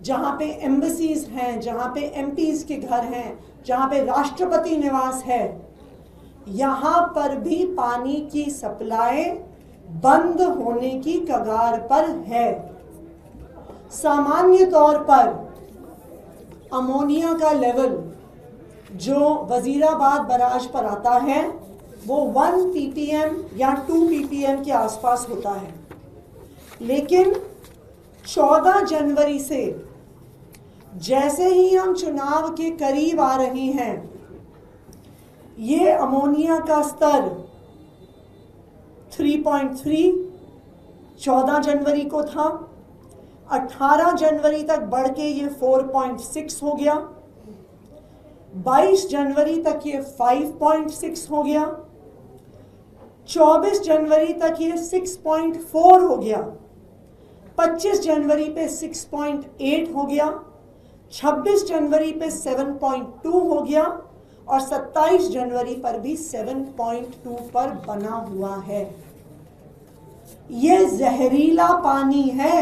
जहाँ पे एम्बसीज हैं, जहाँ पे एमपीज के घर हैं, जहाँ पे राष्ट्रपति निवास है, यहाँ पर भी पानी की सप्लाई बंद होने की कगार पर है। सामान्य तौर पर अमोनिया का लेवल जो वजीराबाद बराज पर आता है वो 1 ppm या 2 ppm के आसपास होता है। लेकिन 14 जनवरी से जैसे ही हम चुनाव के करीब आ रहे हैं, ये अमोनिया का स्तर 3.3 14 जनवरी को था। 18 जनवरी तक बढ़ के ये 4.6 हो गया। 22 जनवरी तक ये 5.6 हो गया। 24 जनवरी तक ये 6.4 हो गया। 25 जनवरी पे 6.8 हो गया। 26 जनवरी पे 7.2 हो गया और 27 जनवरी पर भी 7.2 पर बना हुआ है। ये जहरीला पानी है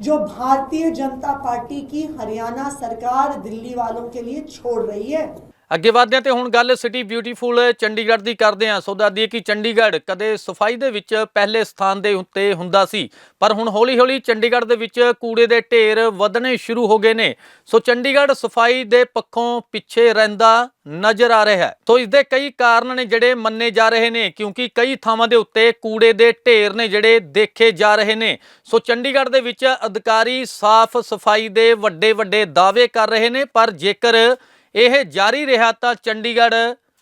जो भारतीय जनता पार्टी की हरियाणा सरकार दिल्ली वालों के लिए छोड़ रही है। ਅੱਗੇ ਵਧਦੇ ਹਾਂ ਤੇ ਹੁਣ ਗੱਲ ਸਿਟੀ ਬਿਊਟੀਫੁਲ ਚੰਡੀਗੜ੍ਹ ਦੀ ਕਰਦੇ ਹਾਂ। ਸੋ ਦੱਸਦੀਏ ਕਿ ਚੰਡੀਗੜ੍ਹ ਕਦੇ ਸਫ਼ਾਈ ਦੇ ਵਿੱਚ ਪਹਿਲੇ ਸਥਾਨ ਦੇ ਉੱਤੇ ਹੁੰਦਾ ਸੀ, ਪਰ ਹੁਣ ਹੌਲੀ-ਹੌਲੀ ਚੰਡੀਗੜ੍ਹ ਦੇ ਵਿੱਚ ਕੂੜੇ ਦੇ ਢੇਰ ਵਧਣੇ ਸ਼ੁਰੂ ਹੋ ਗਏ ਨੇ। ਸੋ ਚੰਡੀਗੜ੍ਹ ਸਫ਼ਾਈ ਦੇ ਪੱਖੋਂ ਪਿੱਛੇ ਰਹਿੰਦਾ ਨਜ਼ਰ ਆ ਰਿਹਾ ਹੈ। ਸੋ ਇਸ ਦੇ ਕਈ ਕਾਰਨ ਨੇ ਜਿਹੜੇ ਮੰਨੇ ਜਾ ਰਹੇ ਨੇ, ਕਿਉਂਕਿ ਕਈ ਥਾਵਾਂ ਦੇ ਉੱਤੇ ਕੂੜੇ ਦੇ ਢੇਰ ਨੇ ਜਿਹੜੇ ਦੇਖੇ ਜਾ ਰਹੇ ਨੇ। ਸੋ ਚੰਡੀਗੜ੍ਹ ਦੇ ਵਿੱਚ ਅਧਿਕਾਰੀ ਸਾਫ਼ ਸਫ਼ਾਈ ਦੇ ਵੱਡੇ ਵੱਡੇ ਦਾਅਵੇ ਕਰ ਰਹੇ ਨੇ, ਪਰ ਜੇਕਰ ਇਹ ਜਾਰੀ ਰਿਹਾ ਤਾਂ ਚੰਡੀਗੜ੍ਹ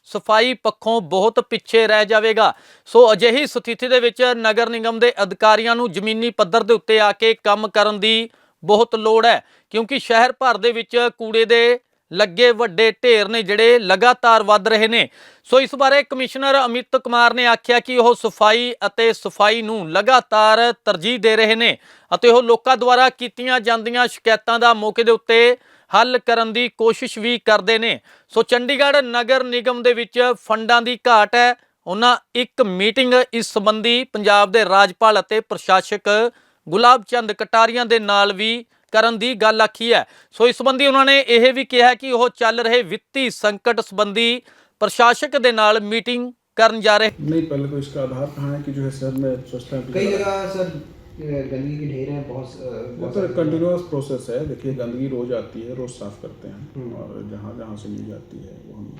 ਸਫ਼ਾਈ ਪੱਖੋਂ ਬਹੁਤ ਪਿੱਛੇ ਰਹਿ ਜਾਵੇਗਾ। ਸੋ ਅਜਿਹੀ ਸਥਿਤੀ ਦੇ ਵਿੱਚ ਨਗਰ ਨਿਗਮ ਦੇ ਅਧਿਕਾਰੀਆਂ ਨੂੰ ਜ਼ਮੀਨੀ ਪੱਧਰ ਦੇ ਉੱਤੇ ਆ ਕੇ ਕੰਮ ਕਰਨ ਦੀ ਬਹੁਤ ਲੋੜ ਹੈ, ਕਿਉਂਕਿ ਸ਼ਹਿਰ ਭਰ ਦੇ ਵਿੱਚ ਕੂੜੇ ਦੇ ਲੱਗੇ ਵੱਡੇ ਢੇਰ ਨੇ ਜਿਹੜੇ ਲਗਾਤਾਰ ਵੱਧ ਰਹੇ ਨੇ। ਸੋ ਇਸ ਬਾਰੇ ਕਮਿਸ਼ਨਰ ਅਮਿਤ ਕੁਮਾਰ ਨੇ ਆਖਿਆ ਕਿ ਉਹ ਸਫ਼ਾਈ ਅਤੇ ਸਫ਼ਾਈ ਨੂੰ ਲਗਾਤਾਰ ਤਰਜੀਹ ਦੇ ਰਹੇ ਨੇ ਅਤੇ ਉਹ ਲੋਕਾਂ ਦੁਆਰਾ ਕੀਤੀਆਂ ਜਾਂਦੀਆਂ ਸ਼ਿਕਾਇਤਾਂ ਦਾ ਮੌਕੇ ਦੇ ਉੱਤੇ ਹੱਲ ਕਰਨ ਦੀ ਕੋਸ਼ਿਸ਼ ਵੀ ਕਰਦੇ ਨੇ ਸੋ ਚੰਡੀਗੜ੍ਹ ਨਗਰ ਨਿਗਮ ਦੇ ਵਿੱਚ ਫੰਡਾਂ ਦੀ ਘਾਟ ਹੈ ਉਹਨਾਂ ਇੱਕ ਮੀਟਿੰਗ ਇਸ ਸੰਬੰਧੀ ਪੰਜਾਬ ਦੇ ਰਾਜਪਾਲ ਅਤੇ ਪ੍ਰਸ਼ਾਸਕ ਗੁਲਾਬ ਚੰਦ ਕਟਾਰੀਆਂ ਦੇ ਨਾਲ ਵੀ ਕਰਨ ਦੀ ਗੱਲ ਆਖੀ ਹੈ ਸੋ ਇਸ ਸੰਬੰਧੀ ਉਹਨਾਂ ਨੇ ਇਹ ਵੀ ਕਿਹਾ ਕਿ ਉਹ ਚੱਲ ਰਹੇ ਵਿੱਤੀ ਸੰਕਟ ਸੰਬੰਧੀ ਪ੍ਰਸ਼ਾਸਕ ਦੇ ਨਾਲ ਮੀਟਿੰਗ ਕਰਨ ਜਾ ਰਹੇ नहीं पहले तो इसका आधार कहाँ है कि जो है शहर में स्वच्छता कई जगह सर गंदगी के ढेर हैं बहुत वो तो कंटिन्यूस प्रोसेस है। देखिए गंदगी रोज आती है रोज साफ़ करते हैं। और जहाँ जहाँ से मिल जाती है वो हम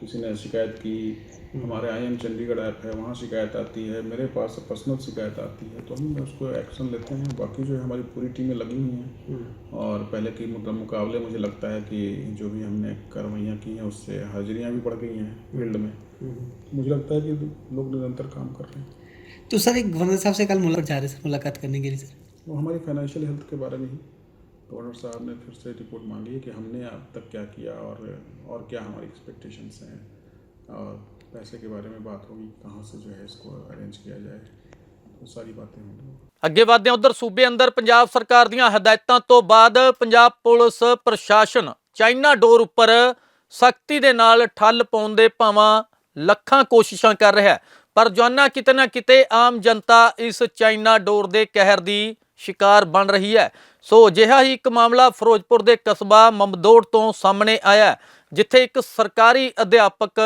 किसी ने शिकायत की हमारे आई एम चंडीगढ़ ऐप है वहाँ शिकायत आती है मेरे पास पर्सनल शिकायत आती है तो हम उसको एक्शन लेते हैं। बाकी जो है हमारी पूरी टीमें लगी हुई हैं। और पहले के मुका- मुकाबले मुझे लगता है कि जो भी हमने कार्रवाइयाँ की हैं उससे हाजिरियाँ भी बढ़ गई हैं फ़ील्ड में। मुझे लगता है कि लोग निरंतर काम कर रहे हैं। तो सर एक गवर्नर साहब से कल मुलाकात जा रहे सर मुलाकात करने के लिए सर वो हमारी फाइनेंशियल हेल्थ के बारे में ही गवर्नर साहब ने फिर से रिपोर्ट मांगी है कि हमने अब तक क्या किया और और क्या हमारी एक्सपेक्टेशंस हैं और पैसे के बारे में बात होगी कहाँ से जो है इसको अरेंज किया जाए तो सारी बातें होंगी ਅੱਗੇ ਵਧਦੇ ਹਾਂ ਉਧਰ ਸੂਬੇ ਅੰਦਰ ਪੰਜਾਬ ਸਰਕਾਰ ਦੀਆਂ ਹਦਾਇਤਾਂ ਤੋਂ ਬਾਅਦ ਪੰਜਾਬ ਪੁਲਿਸ ਪ੍ਰਸ਼ਾਸਨ ਚਾਈਨਾ ਡੋਰ ਉੱਪਰ ਸਖਤੀ ਦੇ ਨਾਲ ਠੱਲ ਪਾਉਣ ਦੇ ਭਾਵਾਂ ਲੱਖਾਂ ਕੋਸ਼ਿਸ਼ਾਂ ਕਰ ਰਿਹਾ ਹੈ ਪਰ ਜਵਾਨਾ ਕਿਤੇ ਨਾ ਕਿਤੇ ਆਮ ਜਨਤਾ ਇਸ ਚਾਈਨਾ ਡੋਰ ਦੇ ਕਹਿਰ ਦੀ ਸ਼ਿਕਾਰ ਬਣ ਰਹੀ ਹੈ। ਸੋ ਅਜਿਹਾ ਹੀ ਇੱਕ ਮਾਮਲਾ ਫਿਰੋਜ਼ਪੁਰ ਦੇ ਕਸਬਾ ਮਮਦੋੜ ਤੋਂ ਸਾਹਮਣੇ ਆਇਆ ਜਿੱਥੇ ਇੱਕ ਸਰਕਾਰੀ ਅਧਿਆਪਕ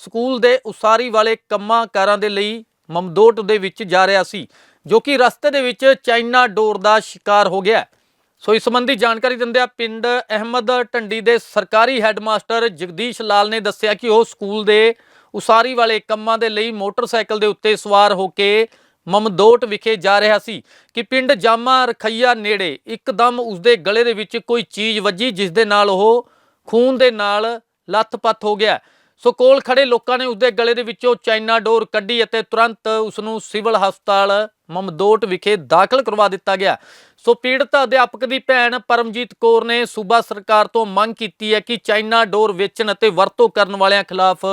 ਸਕੂਲ ਦੇ ਉਸਾਰੀ ਵਾਲੇ ਕੰਮਾਂ ਕਾਰਾਂ ਦੇ ਲਈ ਮਮਦੋਟ ਦੇ ਵਿੱਚ ਜਾ ਰਿਹਾ ਸੀ, ਜੋ ਕਿ ਰਸਤੇ ਦੇ ਵਿੱਚ ਚਾਈਨਾ ਡੋਰ ਦਾ ਸ਼ਿਕਾਰ ਹੋ ਗਿਆ ਸੋ ਇਸ ਸੰਬੰਧੀ ਜਾਣਕਾਰੀ ਦਿੰਦਿਆਂ ਪਿੰਡ ਅਹਿਮਦ ਢੰਡੀ ਦੇ ਸਰਕਾਰੀ ਹੈੱਡਮਾਸਟਰ ਜਗਦੀਸ਼ ਲਾਲ ਨੇ ਦੱਸਿਆ ਕਿ ਉਹ ਸਕੂਲ ਦੇ ਉਸਾਰੀ ਵਾਲੇ ਕੰਮਾਂ ਦੇ ਲਈ ਮੋਟਰਸਾਈਕਲ ਦੇ ਉੱਤੇ ਸਵਾਰ ਹੋ ਕੇ ਮਮਦੋਟ ਵਿਖੇ ਜਾ ਰਿਹਾ ਸੀ ਕਿ ਪਿੰਡ ਜਾਮਾ ਰਖਈਆ ਨੇੜੇ ਇੱਕਦਮ ਉਸਦੇ ਗਲੇ ਦੇ ਵਿੱਚ ਕੋਈ ਚੀਜ਼ ਵੱਜੀ, ਜਿਸ ਦੇ ਨਾਲ ਉਹ ਖੂਨ ਦੇ ਨਾਲ ਲੱਥਪੱਥ ਹੋ ਗਿਆ। ਸੋ ਕੋਲ ਖੜੇ ਲੋਕਾਂ ਨੇ ਉਸਦੇ ਗਲੇ ਦੇ ਵਿੱਚੋਂ ਚਾਈਨਾ ਡੋਰ ਕੱਢੀ ਅਤੇ ਤੁਰੰਤ ਉਸ ਨੂੰ ਸਿਵਲ ਹਸਪਤਾਲ ਮਮਦੋਟ ਵਿਖੇ ਦਾਖਲ ਕਰਵਾ ਦਿੱਤਾ ਗਿਆ। ਸੋ ਪੀੜਤ ਅਧਿਆਪਕ ਦੀ ਭੈਣ ਪਰਮਜੀਤ ਕੌਰ ਨੇ ਸੂਬਾ ਸਰਕਾਰ ਤੋਂ ਮੰਗ ਕੀਤੀ ਹੈ ਕਿ ਚਾਈਨਾ ਡੋਰ ਵੇਚਣ ਅਤੇ ਵਰਤੋਂ ਕਰਨ ਵਾਲਿਆਂ ਖਿਲਾਫ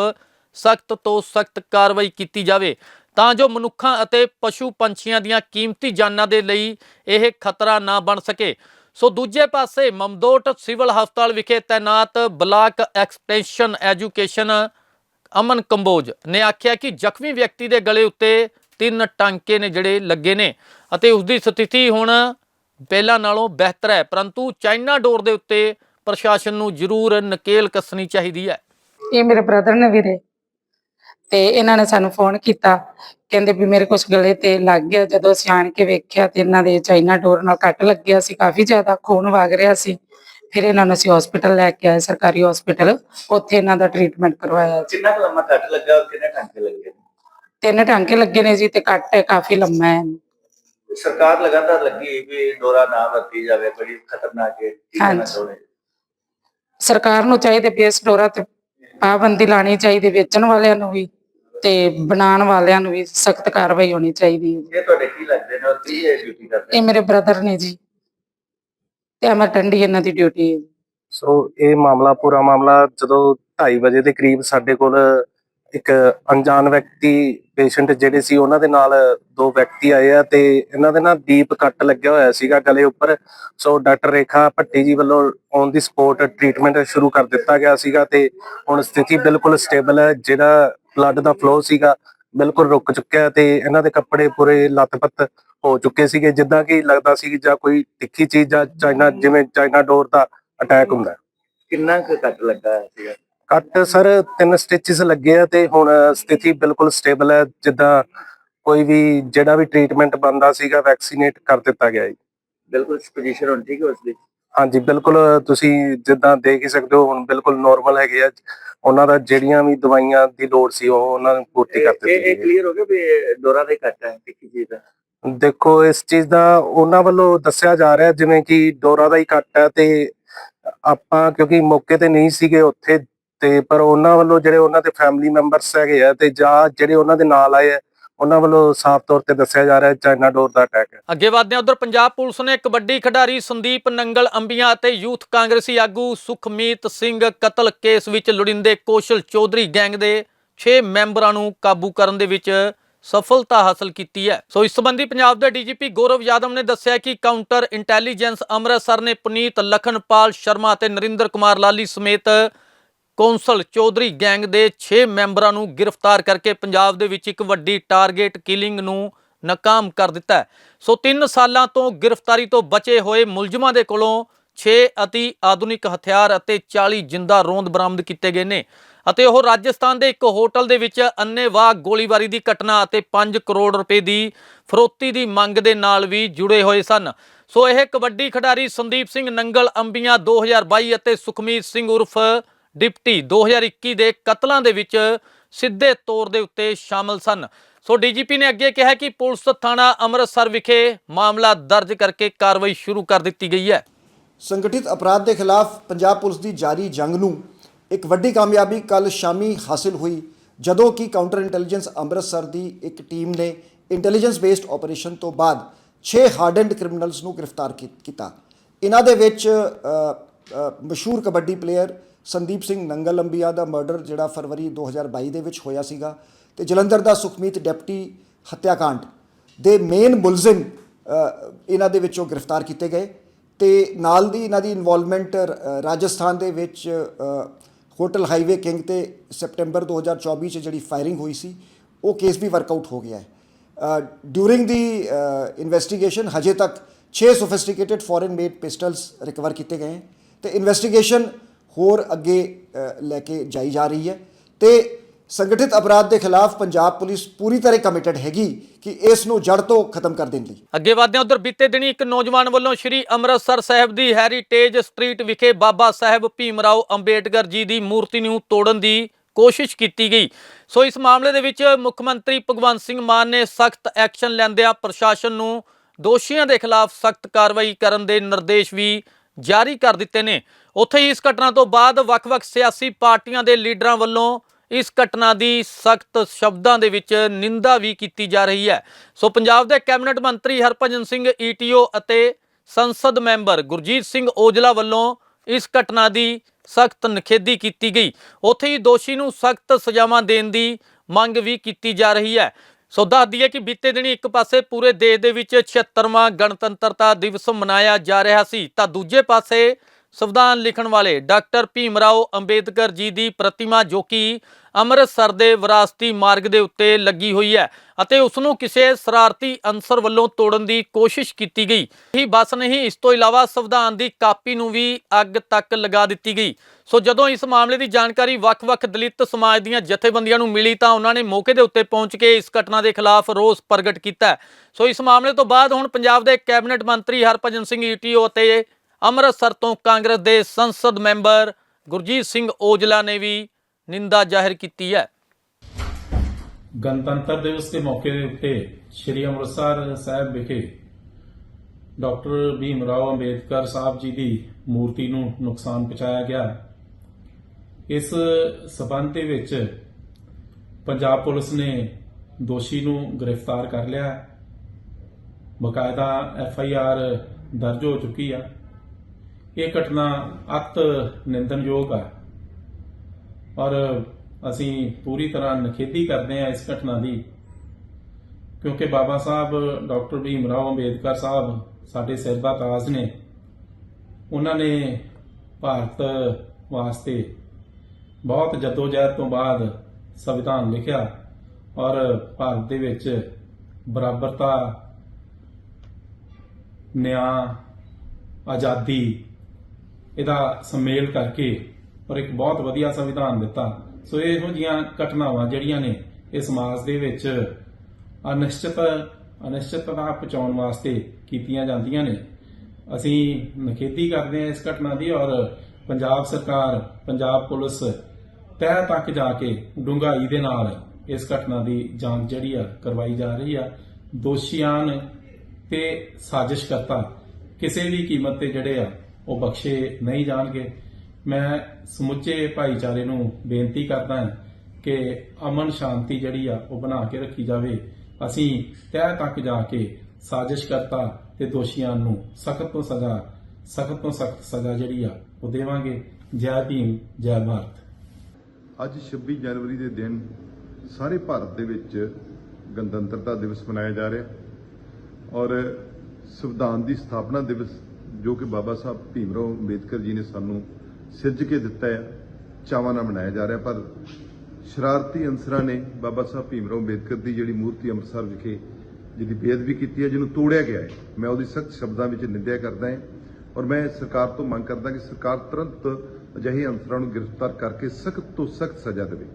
ਸਖਤ ਤੋਂ ਸਖਤ ਕਾਰਵਾਈ ਕੀਤੀ ਜਾਵੇ, ਤਾਂ ਜੋ ਮਨੁੱਖਾਂ ਅਤੇ ਪਸ਼ੂ ਪੰਛੀਆਂ ਦੀਆਂ ਕੀਮਤੀ ਜਾਨਾਂ ਦੇ ਲਈ ਇਹ ਖਤਰਾ ਨਾ ਬਣ ਸਕੇ। ਸੋ ਦੂਜੇ ਪਾਸੇ ਮਮਦੋਟ ਸਿਵਲ ਹਸਪਤਾਲ ਵਿਖੇ ਤਾਇਨਾਤ block extension education Aman Kamboj ਨੇ ਆਖਿਆ ਕਿ ਜ਼ਖਮੀ ਵਿਅਕਤੀ ਦੇ ਗਲੇ ਉੱਤੇ ਤਿੰਨ ਟਾਂਕੇ ਨੇ ਜਿਹੜੇ ਲੱਗੇ ਨੇ ਅਤੇ ਉਸ ਦੀ ਸਥਿਤੀ ਹੁਣ ਪਹਿਲਾਂ ਨਾਲੋਂ ਬਿਹਤਰ ਹੈ, ਪਰੰਤੂ ਚਾਈਨਾ ਡੋਰ ਦੇ ਉੱਤੇ ਪ੍ਰਸ਼ਾਸਨ ਨੂੰ ਜ਼ਰੂਰ ਨਕੇਲ ਕੱਸਣੀ ਚਾਹੀਦੀ ਹੈ। ਇਹ ਮੇਰੇ ਬ੍ਰਦਰ ਨੇ ਵੀਰੇ। ਤੇ ਇਹਨਾਂ ਨੇ ਸਾਨੂੰ ਫੋਨ ਕੀਤਾ। ਕਹਿੰਦੇ ਵੀ ਮੇਰੇ ਕੁਛ ਗਲੇ ਤੇ ਲੱਗ ਗਿਆ। ਜਦੋਂ ਅਸੀਂ ਆਣ ਕੇ ਵੇਖਿਆ ਤੇ ਇਹਨਾਂ ਦੇ ਚਾਈਨਾ ਡੋਰ ਨਾਲ ਕੱਟ ਲੱਗਿਆ ਸੀ ਕਾਫੀ ਜ਼ਿਆਦਾ ਖੂਨ ਵਗ ਰਿਹਾ ਸੀ। ਫਿਰ ਇਹਨਾਂ ਨੂੰ ਅਸੀਂ ਹਸਪੀਟਲ ਲੈ ਕੇ ਆਏ ਸਰਕਾਰੀ ਹਸਪੀਟਲ ਉੱਥੇ ਇਹਨਾਂ ਦਾ ਟ੍ਰੀਟਮੈਂਟ ਕਰਵਾਇਆ। ਕਿੰਨਾ ਕੁ ਲੰਮਾ ਕੱਟ ਲੱਗਾ ਕਿੰਨੇ ਟਾਂਕੇ ਲੱਗੇ? ਤਿੰਨ ਟਾਂਕੇ ਲੱਗੇ ਨੇ ਜੀ ਤੇ ਕੱਟ ਕਾਫੀ ਲੰਮਾ ਹੈ। ਸਰਕਾਰ ਲਗਾਤਾਰ ਲੱਗੀ ਵੀ ਡੋਰਾ ਨਾ ਵਰਤੀ ਜਾਵੇ ਬੜੀ ਖਤਰਨਾਕ ਹੈ। ਕੀ ਕਹਿਣਾ ਹਾਂਜੀ। ਚਾਹੁੰਦੇ ਸਰਕਾਰ ਨੂੰ ਚਾਹੀਦੇ ਵੀ ਇਸ ਡੋਰਾ ਤੇ ਪਾਬੰਦੀ ਲਾਣੀ ਚਾਹੀਦੀ ਵੇਚਣ ਵਾਲਿਆਂ ਨੂੰ ਵੀ। ਤੇ ਬਣਾਉਣ ਵਾਲਿਆਂ ਨੂੰ ਵੀ ਸਖਤ ਕਾਰਵਾਈ ਹੋਣੀ ਚਾਹੀਦੀ ਹੈ ਇਹ ਤੁਹਾਡੇ ਕੀ ਲੱਗਦੇ ਨੇ ਔਰ ਕੀ ਇਹ ਡਿਊਟੀ ਕਰਦੇ ਇਹ ਮੇਰੇ ਬ੍ਰਦਰ ਨੇ ਜੀ। ਤੇ ਅਮਰ ਟੰਡੀ ਇਹਨਾਂ ਦੀ ਡਿਊਟੀ ਹੈ ਸੋ ਇਹ ਮਾਮਲਾ ਪੂਰਾ ਮਾਮਲਾ ਜਦੋਂ 2:30 ਵਜੇ ਦੇ ਕਰੀਬ ਸਾਡੇ ਕੋਲ ਇੱਕ ਅਣਜਾਣ ਵਿਅਕਤੀ ਪੇਸ਼ੈਂਟ ਜਿਹੜੇ ਸੀ, ਉਹਨਾਂ ਦੇ ਨਾਲ ਦੋ ਵਿਅਕਤੀ ਆਏ ਆ ਤੇ ਇਹਨਾਂ ਦੇ ਨਾਲ ਦੀਪ ਕੱਟ ਲੱਗਿਆ ਹੋਇਆ ਸੀਗਾ ਗਲੇ ਉੱਪਰ। ਸੋ ਡਾਕਟਰ ਰੇਖਾ ਭੱਟੀ ਜੀ ਵੱਲੋਂ ਔਨ ਦੀ ਸਪੋਰਟ ਟ੍ਰੀਟਮੈਂਟ ਸ਼ੁਰੂ ਕਰ ਦਿੱਤਾ ਗਿਆ ਸੀਗਾ ਤੇ ਹੁਣ ਸਥਿਤੀ ਬਿਲਕੁਲ ਸਟੇਬਲ ਹੈ, ਜਿਹੜਾ ਬਲੱਡ ਦਾ ਫਲੋ ਸੀਗਾ ਬਿਲਕੁਲ ਰੁਕ ਚੁੱਕਿਆ ਤੇ ਇਹਨਾਂ ਦੇ ਕੱਪੜੇ ਪੂਰੇ ਲੱਤਪੱਤ ਹੋ ਚੁੱਕੇ ਸੀਗੇ, ਜਿੱਦਾਂ ਕਿ ਲੱਗਦਾ ਸੀ ਕਿ ਜਾਂ ਕੋਈ ਤਿੱਖੀ ਚੀਜ਼ ਜਾਂ ਚਾਈਨਾ, ਜਿਵੇਂ ਚਾਈਨਾ ਡੋਰ ਦਾ ਅਟੈਕ ਹੁੰਦਾ। ਕਿੰਨਾ ਕੁ ਕੱਟ ਲੱਗਾ ਸੀਗਾ? ਕੱਟ ਸਰ ਤਿੰਨ ਸਟਿਚਸ ਲੱਗੇ ਆ ਤੇ ਹੁਣ ਸਥਿਤੀ ਬਿਲਕੁਲ ਸਟੇਬਲ ਹੈ ਜਿੱਦਾਂ ਕੋਈ ਵੀ ਜਿਹੜਾ ਵੀ ਟ੍ਰੀਟਮੈਂਟ ਬੰਦਾ ਸੀਗਾ ਵੈਕਸੀਨੇਟ ਕਰ ਦਿੱਤਾ ਗਿਆ ਹੈ ਬਿਲਕੁਲ ਪੋਜੀਸ਼ਨ ਹੁਣ ਠੀਕ ਹੈ ਉਸ ਦੀ ਹਾਂਜੀ ਬਿਲਕੁਲ ਤੁਸੀਂ ਜਿੱਦਾਂ ਦੇਖ ਹੀ ਸਕਦੇ ਹੋ ਹੁਣ ਬਿਲਕੁਲ ਨਾਰਮਲ ਹੈਗੇ ਆ। ਉਹਨਾਂ ਦਾ ਜਿਹੜੀਆਂ ਵੀ ਦਵਾਈਆਂ ਦੀ ਲੋੜ ਸੀ ਉਹ ਉਹਨਾਂ ਨੂੰ ਪੂਰਤੀ ਕਰ ਦਿੱਤੀ ਇਹ। ਕਲੀਅਰ ਹੋ ਗਿਆ ਵੀ ਡੋਰਾ ਦੇ ਕੱਟ ਹੈ ਕਿੱਕੀ ਚੀਜ਼ ਦਾ? ਦੇਖੋ ਇਸ ਚੀਜ਼ ਦਾ ਉਹਨਾਂ ਵੱਲੋਂ ਦੱਸਿਆ ਜਾ ਰਿਹਾ ਜਿਵੇਂ ਕਿ ਡੋਰਾ ਦਾ ਹੀ ਕੱਟ ਹੈ ਤੇ ਆਪਾਂ ਕਿਉਂਕਿ ਮੌਕੇ ਤੇ ਨਹੀਂ ਸੀਗੇ ਉੱਥੇ ਤੇ ਪਰ ਉਹਨਾਂ ਵੱਲੋਂ ਜਿਹੜੇ ਉਹਨਾਂ ਦੇ ਫੈਮਿਲੀ ਮੈਂਬਰਸ ਹੈਗੇ ਆ ਤੇ ਜਾਂ ਜਿਹੜੇ ਉਹਨਾਂ ਦੇ ਨਾਲ ਆਏ ਆ, ਉਹਨਾਂ ਵੱਲੋਂ ਸਾਫ਼ ਤੌਰ ਤੇ ਦੱਸਿਆ ਜਾ ਰਿਹਾ ਚਾਈਨਾ ਡੋਰ ਦਾ ਅਟੈਕ ਹੈ। ਅੱਗੇ ਵਧਦੇ ਹਾਂ, ਉਧਰ ਪੰਜਾਬ ਪੁਲਿਸ ਨੇ ਕਬੱਡੀ ਖਿਡਾਰੀ ਸੰਦੀਪ ਨੰਗਲ, ਅੰਬੀਆਂ ਅਤੇ ਯੂਥ ਕਾਂਗਰਸੀ ਆਗੂ ਸੁਖਮੀਤ ਸਿੰਘ ਕਤਲ ਕੇਸ ਵਿੱਚ ਲੋੜਿੰਦੇ ਕੌਸ਼ਲ ਚੌਧਰੀ ਗੈਂਗ ਦੇ 6 ਮੈਂਬਰਾਂ ਨੂੰ ਕਾਬੂ ਕਰਨ ਦੇ ਵਿੱਚ ਸਫਲਤਾ ਹਾਸਲ ਕੀਤੀ ਹੈ। ਸੋ ਇਸ ਸੰਬੰਧੀ ਪੰਜਾਬ ਦੇ ਡੀਜੀਪੀ ਗੌਰਵ ਯਾਦਵ ਨੇ ਦੱਸਿਆ ਕਿ ਕਾਊਂਟਰ ਇੰਟੈਲੀਜੈਂਸ ਅੰਮ੍ਰਿਤਸਰ ਨੇ ਪੁਨੀਤ ਲਖਨਪਾਲ ਸ਼ਰਮਾ ਅਤੇ ਨਰਿੰਦਰ ਕੁਮਾਰ ਲਾਲੀ ਸਮੇਤ ਕੌਂਸਲ ਚੌਧਰੀ ਗੈਂਗ ਦੇ 6 ਮੈਂਬਰਾਂ ਨੂੰ ਗ੍ਰਿਫਤਾਰ ਕਰਕੇ ਪੰਜਾਬ ਦੇ ਵਿੱਚ ਇੱਕ ਵੱਡੀ ਟਾਰਗੇਟ ਕਿਲਿੰਗ ਨੂੰ ਨਾਕਾਮ ਕਰ ਦਿੱਤਾ ਸੋ 3 ਸਾਲਾਂ ਤੋਂ ਗ੍ਰਿਫਤਾਰੀ ਤੋਂ ਬਚੇ ਹੋਏ ਮੁਲਜ਼ਮਾਂ ਦੇ ਕੋਲੋਂ 6 ਅਤੀ ਆਧੁਨਿਕ ਹਥਿਆਰ ਅਤੇ 40 ਜਿੰਦਾ ਰੋਂਦ ਬਰਾਮਦ ਕੀਤੇ ਗਏ ਨੇ ਅਤੇ ਉਹ ਰਾਜਸਥਾਨ ਦੇ ਇੱਕ ਹੋਟਲ ਦੇ ਵਿੱਚ ਅੰਨੇਵਾਹ ਗੋਲੀਬਾਰੀ ਦੀ ਘਟਨਾ ਅਤੇ 5 ਕਰੋੜ ਰੁਪਏ ਦੀ ਫਰੋਤੀ ਦੀ ਮੰਗ ਦੇ ਨਾਲ ਵੀ ਜੁੜੇ ਹੋਏ ਸਨ। ਸੋ ਇਹ ਕਬੱਡੀ ਖਿਡਾਰੀ ਸੰਦੀਪ ਸਿੰਘ ਨੰਗਲ, ਅੰਬੀਆਂ 2022 ਅਤੇ ਸੁਖਮੀਤ ਸਿੰਘ ਉਰਫ ਡਿਪਟੀ 2021 ਦੇ ਕਤਲਾਂ ਦੇ ਵਿੱਚ ਸਿੱਧੇ ਤੌਰ ਦੇ ਉੱਤੇ ਸ਼ਾਮਲ ਸਨ। ਸੋ ਡੀਜੀਪੀ ਨੇ ਅੱਗੇ ਕਿਹਾ ਕਿ ਪੁਲਿਸ ਥਾਣਾ ਅੰਮ੍ਰਿਤਸਰ ਵਿਖੇ ਮਾਮਲਾ ਦਰਜ ਕਰਕੇ ਕਾਰਵਾਈ ਸ਼ੁਰੂ ਕਰ ਦਿੱਤੀ ਗਈ ਹੈ। ਸੰਗਠਿਤ ਅਪਰਾਧ ਦੇ ਖਿਲਾਫ ਪੰਜਾਬ ਪੁਲਿਸ ਦੀ ਜਾਰੀ ਜੰਗ ਨੂੰ ਇੱਕ ਵੱਡੀ ਕਾਮਯਾਬੀ ਕੱਲ ਸ਼ਾਮੀ ਹਾਸਿਲ ਹੋਈ, ਜਦੋਂ ਕਿ ਕਾਊਂਟਰ ਇੰਟੈਲੀਜੈਂਸ ਅੰਮ੍ਰਿਤਸਰ ਦੀ ਇੱਕ ਟੀਮ ਨੇ ਇੰਟੈਲੀਜੈਂਸ ਬੇਸਡ ਆਪਰੇਸ਼ਨ ਤੋਂ ਬਾਅਦ 6 ਹਾਰਡਨਡ ਕ੍ਰਿਮੀਨਲਸ ਨੂੰ ਗ੍ਰਿਫਤਾਰ ਕੀਤਾ। ਇਹਨਾਂ ਦੇ ਵਿੱਚ ਮਸ਼ਹੂਰ ਕਬੱਡੀ ਪਲੇਅਰ ਸੰਦੀਪ ਸਿੰਘ ਨੰਗਲ ਅੰਬੀਆ ਦਾ ਮਰਡਰ ਜਿਹੜਾ ਫਰਵਰੀ 2022 ਦੇ ਵਿੱਚ ਹੋਇਆ ਸੀਗਾ ਤੇ ਜਲੰਧਰ ਦਾ ਸੁਖਮੀਤ ਡਿਪਟੀ ਹੱਤਿਆਕਾਂਡ ਦੇ ਮੇਨ ਮੁਲਜ਼ਮ ਇਹਨਾਂ ਦੇ ਵਿੱਚੋਂ ਗ੍ਰਿਫਤਾਰ ਕੀਤੇ ਗਏ ਤੇ ਨਾਲ ਦੀ ਇਹਨਾਂ ਦੀ ਇਨਵੋਲਵਮੈਂਟ ਰਾਜਸਥਾਨ ਦੇ ਵਿੱਚ ਹੋਟਲ ਹਾਈਵੇ ਕਿੰਗ ਤੇ ਸਪਟੈਂਬਰ 2024 ਚ ਜਿਹੜੀ ਫਾਇਰਿੰਗ ਹੋਈ ਸੀ, ਉਹ ਕੇਸ ਵੀ ਵਰਕਆਊਟ ਹੋ ਗਿਆ ਹੈ। ਡਿਊਰਿੰਗ ਦੀ ਇਨਵੈਸਟੀਗੇਸ਼ਨ ਹਜੇ ਤੱਕ 6 sophisticated foreign made pistols recover ਕੀਤੇ ਗਏ ਹੈ ਤੇ ਇਨਵੈਸਟੀਗੇਸ਼ਨ ਹੋਰ ਅੱਗੇ ਲੈ ਕੇ ਜਾਈ ਜਾ ਰਹੀ ਹੈ ਤੇ ਸੰਗਠਿਤ ਅਪਰਾਧ ਦੇ ਖਿਲਾਫ ਪੰਜਾਬ ਪੁਲਿਸ ਪੂਰੀ ਤਰ੍ਹਾਂ ਕਮਿਟਡ ਹੈਗੀ ਕਿ ਇਸ ਨੂੰ ਜੜ ਤੋਂ ਖਤਮ ਕਰ ਦੇਣ ਲਈ। ਅੱਗੇ ਵਧਦੇ ਹਾਂ, ਉਧਰ ਬੀਤੇ ਦਿਨੀ ਇੱਕ ਨੌਜਵਾਨ ਵੱਲੋਂ ਸ੍ਰੀ ਅੰਮ੍ਰਿਤਸਰ ਸਾਹਿਬ ਦੀ ਹੈਰੀਟੇਜ ਸਟਰੀਟ ਵਿਖੇ ਬਾਬਾ ਸਾਹਿਬ ਭੀਮ ਰਾਓ ਅੰਬੇਡਕਰ ਜੀ ਦੀ ਮੂਰਤੀ ਨੂੰ ਤੋੜਨ ਦੀ ਕੋਸ਼ਿਸ਼ ਕੀਤੀ ਗਈ। ਸੋ ਇਸ ਮਾਮਲੇ ਦੇ ਵਿੱਚ ਮੁੱਖ ਮੰਤਰੀ ਭਗਵੰਤ ਸਿੰਘ ਮਾਨ ਨੇ ਸਖਤ ਐਕਸ਼ਨ ਲੈਂਦਿਆਂ ਪ੍ਰਸ਼ਾਸਨ ਨੂੰ ਦੋਸ਼ੀਆਂ ਦੇ ਖਿਲਾਫ ਸਖਤ ਕਾਰਵਾਈ ਕਰਨ ਦੇ ਨਿਰਦੇਸ਼ ਵੀ ਜਾਰੀ ਕਰ ਦਿੱਤੇ ਨੇ। ਉੱਥੇ ਹੀ ਇਸ ਘਟਨਾ ਤੋਂ ਬਾਅਦ ਵੱਖ-ਵੱਖ ਸਿਆਸੀ ਪਾਰਟੀਆਂ ਦੇ ਲੀਡਰਾਂ ਵੱਲੋਂ ਇਸ ਘਟਨਾ ਦੀ ਸਖਤ ਸ਼ਬਦਾਂ ਦੇ ਵਿੱਚ ਨਿੰਦਾ ਵੀ ਕੀਤੀ ਜਾ ਰਹੀ ਹੈ। ਸੋ ਪੰਜਾਬ ਦੇ ਕੈਬਨਿਟ ਮੰਤਰੀ ਹਰਭਜਨ ਸਿੰਘ ਈਟੀਓ ਅਤੇ ਸੰਸਦ ਮੈਂਬਰ ਗੁਰਜੀਤ ਸਿੰਘ ਔਜਲਾ ਵੱਲੋਂ ਇਸ ਘਟਨਾ ਦੀ ਸਖਤ ਨਿਖੇਧੀ ਕੀਤੀ ਗਈ। ਉੱਥੇ ਹੀ ਦੋਸ਼ੀ ਨੂੰ ਸਖਤ ਸਜ਼ਾਵਾਂ ਦੇਣ ਦੀ ਮੰਗ ਵੀ ਕੀਤੀ ਜਾ ਰਹੀ ਹੈ। ਸੋ ਦੱਸ ਦਈਏ ਕਿ ਬੀਤੇ ਦਿਨੀ ਇੱਕ ਪਾਸੇ ਪੂਰੇ ਦੇਸ਼ ਦੇ ਵਿੱਚ 76ਵਾਂ ਗਣਤੰਤਰਤਾ ਦਿਵਸ ਮਨਾਇਆ ਜਾ ਰਿਹਾ ਸੀ ਤਾਂ ਦੂਜੇ ਪਾਸੇ ਸੰਵਿਧਾਨ ਲਿਖਣ ਵਾਲੇ ਡਾਕਟਰ ਭੀਮਰਾਓ ਅੰਬੇਦਕਰ ਜੀ ਦੀ ਪ੍ਰਤਿਮਾ ਜੋ ਕਿ ਅੰਮ੍ਰਿਤਸਰ ਦੇ ਵਿਰਾਸਤੀ ਮਾਰਗ ਦੇ ਉੱਤੇ ਲੱਗੀ ਹੋਈ ਹੈ ਅਤੇ ਉਸ ਨੂੰ ਕਿਸੇ ਸ਼ਰਾਰਤੀ ਅਨਸਰ ਵੱਲੋਂ ਤੋੜਨ ਦੀ ਕੋਸ਼ਿਸ਼ ਕੀਤੀ ਗਈ। ਹੀ ਬਸ ਨਹੀਂ, ਇਸ ਤੋਂ ਇਲਾਵਾ ਸੰਵਿਧਾਨ ਦੀ ਕਾਪੀ ਨੂੰ ਵੀ ਅੱਗ ਤੱਕ ਲਗਾ ਦਿੱਤੀ ਗਈ। ਸੋ ਜਦੋਂ ਇਸ ਮਾਮਲੇ ਦੀ ਜਾਣਕਾਰੀ ਵੱਖ-ਵੱਖ ਦਲਿਤ ਸਮਾਜ ਦੀਆਂ ਜਥੇਬੰਦੀਆਂ ਨੂੰ ਮਿਲੀ ਤਾਂ ਉਹਨਾਂ ਨੇ ਮੌਕੇ ਦੇ ਉੱਤੇ ਪਹੁੰਚ ਕੇ ਇਸ ਘਟਨਾ ਦੇ ਖਿਲਾਫ ਰੋਸ ਪ੍ਰਗਟ ਕੀਤਾ। ਸੋ ਇਸ ਮਾਮਲੇ ਤੋਂ ਬਾਅਦ ਹੁਣ ਪੰਜਾਬ ਦੇ ਕੈਬਨਿਟ ਮੰਤਰੀ ਹਰਭਜਨ ਸਿੰਘ ਈਟੀਓ ਅਤੇ ਅੰਮ੍ਰਿਤਸਰ ਤੋਂ ਕਾਂਗਰਸ ਦੇ ਸੰਸਦ ਮੈਂਬਰ ਗੁਰਜੀਤ ਸਿੰਘ ਔਜਲਾ ਨੇ ਵੀ ਨਿੰਦਾ ਜ਼ਾਹਿਰ ਕੀਤੀ ਹੈ। ਗਣਤੰਤਰ ਦਿਵਸ ਦੇ ਮੌਕੇ ਦੇ ਉੱਤੇ ਸ੍ਰੀ ਅੰਮ੍ਰਿਤਸਰ ਸਾਹਿਬ ਵਿਖੇ ਡਾਕਟਰ ਭੀਮ ਰਾਓ ਅੰਬੇਦਕਰ ਸਾਹਿਬ ਜੀ ਦੀ ਮੂਰਤੀ ਨੂੰ ਨੁਕਸਾਨ ਪਹੁੰਚਾਇਆ ਗਿਆ। ਇਸ ਸਬੰਧ ਦੇ ਵਿੱਚ ਪੰਜਾਬ ਪੁਲਿਸ ਨੇ ਦੋਸ਼ੀ ਨੂੰ ਗ੍ਰਿਫਤਾਰ ਕਰ ਲਿਆ। ਹੈ। ਬਕਾਇਦਾ ਐਫ ਆਈ ਆਰ ਦਰਜ ਹੋ ਚੁੱਕੀ ਆ। ਇਹ ਘਟਨਾ ਅਤ ਨਿੰਦਨਯੋਗ ਆ। ਔਰ ਅਸੀਂ ਪੂਰੀ ਤਰ੍ਹਾਂ ਨਖੇਦੀ ਕਰਦੇ ਹਾਂ ਇਸ ਘਟਨਾ ਦੀ, ਕਿਉਂਕਿ ਬਾਬਾ ਸਾਹਿਬ, ਡਾਕਟਰ ਭੀਮ ਰਾਓ ਅੰਬੇਦਕਰ ਸਾਹਿਬ ਸਾਡੇ ਸਿਰ ਦਾ ਤਾਜ ਨੇ। ਉਹਨਾਂ ਨੇ ਭਾਰਤ ਵਾਸਤੇ ਬਹੁਤ ਜਦੋਜਹਿਦ ਤੋਂ ਬਾਅਦ ਸੰਵਿਧਾਨ ਲਿਖਿਆ ਔਰ ਭਾਰਤ ਦੇ ਵਿੱਚ ਬਰਾਬਰਤਾ, ਨਿਆਂ, ਆਜ਼ਾਦੀ ਇਹਦਾ ਸੰਮੇਲ ਕਰਕੇ ਔਰ ਇੱਕ ਬਹੁਤ ਵਧੀਆ ਸੰਵਿਧਾਨ ਦਿੱਤਾ। ਸੋ ਇਹੋ ਜੀਆਂ ਘਟਨਾਵਾਂ ਜਿਹੜੀਆਂ ਨੇ ਇਹ ਸਮਾਜ ਦੇ ਵਿੱਚ ਅਨਿਸ਼ਚਿਤ, ਅਨਿਸ਼ਚਿਤਤਾ ਪਹੁੰਚਾਉਣ ਵਾਸਤੇ ਕੀਤੀਆਂ ਜਾਂਦੀਆਂ ਨੇ। ਅਸੀਂ ਨਖੇਦੀ ਕਰਦੇ ਹਾਂ ਇਸ ਘਟਨਾ ਦੀ ਔਰ ਪੰਜਾਬ ਸਰਕਾਰ, ਪੰਜਾਬ ਪੁਲਿਸ ਤਹਿ ਤੱਕ ਜਾ ਕੇ ਡੂੰਘਾਈ ਦੇ ਨਾਲ ਇਸ ਘਟਨਾ ਦੀ ਜਾਂਚ ਜਿਹੜੀ ਆ ਕਰਵਾਈ ਜਾ ਰਹੀ ਆ। ਦੋਸ਼ੀਆਂ ਨੇ ਸਾਜ਼ਿਸ਼ ਕਰਤਾ ਕਿਸੇ ਵੀ ਕੀਮਤ ਤੇ ਜਿਹੜੇ ਆ ਉਹ ਬਖਸ਼ੇ ਨਹੀਂ ਜਾਣਗੇ। ਮੈਂ ਸਮੁੱਚੇ ਭਾਈਚਾਰੇ ਨੂੰ ਬੇਨਤੀ ਕਰਦਾ ਹਾਂ ਕਿ ਅਮਨ ਸ਼ਾਂਤੀ ਜਿਹੜੀ ਆ, ਉਹ ਬਣਾ ਕੇ ਰੱਖੀ ਜਾਵੇ। ਅਸੀਂ ਤਹਿ ਤੱਕ ਜਾ ਕੇ ਸਾਜ਼ਿਸ਼ਕਰਤਾ ਤੇ ਦੋਸ਼ੀਆਂ ਨੂੰ ਸਖਤ ਤੋਂ ਸਜ਼ਾ, ਸਖਤ ਤੋਂ ਸਖਤ ਸਜ਼ਾ ਜਿਹੜੀ ਆ, ਉਹ ਦੇਵਾਂਗੇ। ਜੈ ਭੀਮ, ਜੈ ਭਾਰਤ। ਅੱਜ 26 ਜਨਵਰੀ ਦੇ ਦਿਨ ਸਾਰੇ ਭਾਰਤ ਦੇ ਵਿੱਚ ਗਣਤੰਤਰਤਾ ਦਿਵਸ ਮਨਾਇਆ ਜਾ ਰਿਹਾ ਔਰ ਸੰਵਿਧਾਨ ਦੀ ਸਥਾਪਨਾ ਦਿਵਸ ਜੋ ਕਿ ਬਾਬਾ ਸਾਹਿਬ ਭੀਮਰਾਓ ਅੰਬੇਦਕਰ ਜੀ ਨੇ ਸਾਨੂੰ ਸਿਰਜ ਕੇ ਦਿੱਤਾ ਹੈ, ਚਾਵਾਂ ਨਾਲ ਮਨਾਇਆ ਜਾ ਰਿਹਾ, ਪਰ ਸ਼ਰਾਰਤੀ ਅੰਸਰਾਂ ਨੇ ਬਾਬਾ ਸਾਹਿਬ ਭੀਮਰਾਓ ਅੰਬੇਦਕਰ ਦੀ ਜਿਹੜੀ ਮੂਰਤੀ ਅੰਮ੍ਰਿਤਸਰ ਵਿਖੇ ਜਿਹਦੀ ਬੇਅਦਬੀ ਕੀਤੀ ਹੈ, ਜਿਹਨੂੰ ਤੋੜਿਆ ਗਿਆ ਹੈ। ਮੈਂ ਉਹਦੀ ਸਖਤ ਸ਼ਬਦਾਂ ਵਿੱਚ ਨਿੰਦਿਆ ਕਰਦਾ ਹਾਂ ਔਰ ਮੈਂ ਸਰਕਾਰ ਤੋਂ ਮੰਗ ਕਰਦਾ ਕਿ ਸਰਕਾਰ ਤੁਰੰਤ ਅਜਿਹੇ ਅਨਸਰਾਂ ਨੂੰ ਗ੍ਰਿਫਤਾਰ ਕਰਕੇ ਸਖਤ ਤੋਂ ਸਖਤ ਸਜ਼ਾ ਦੇਵੇ।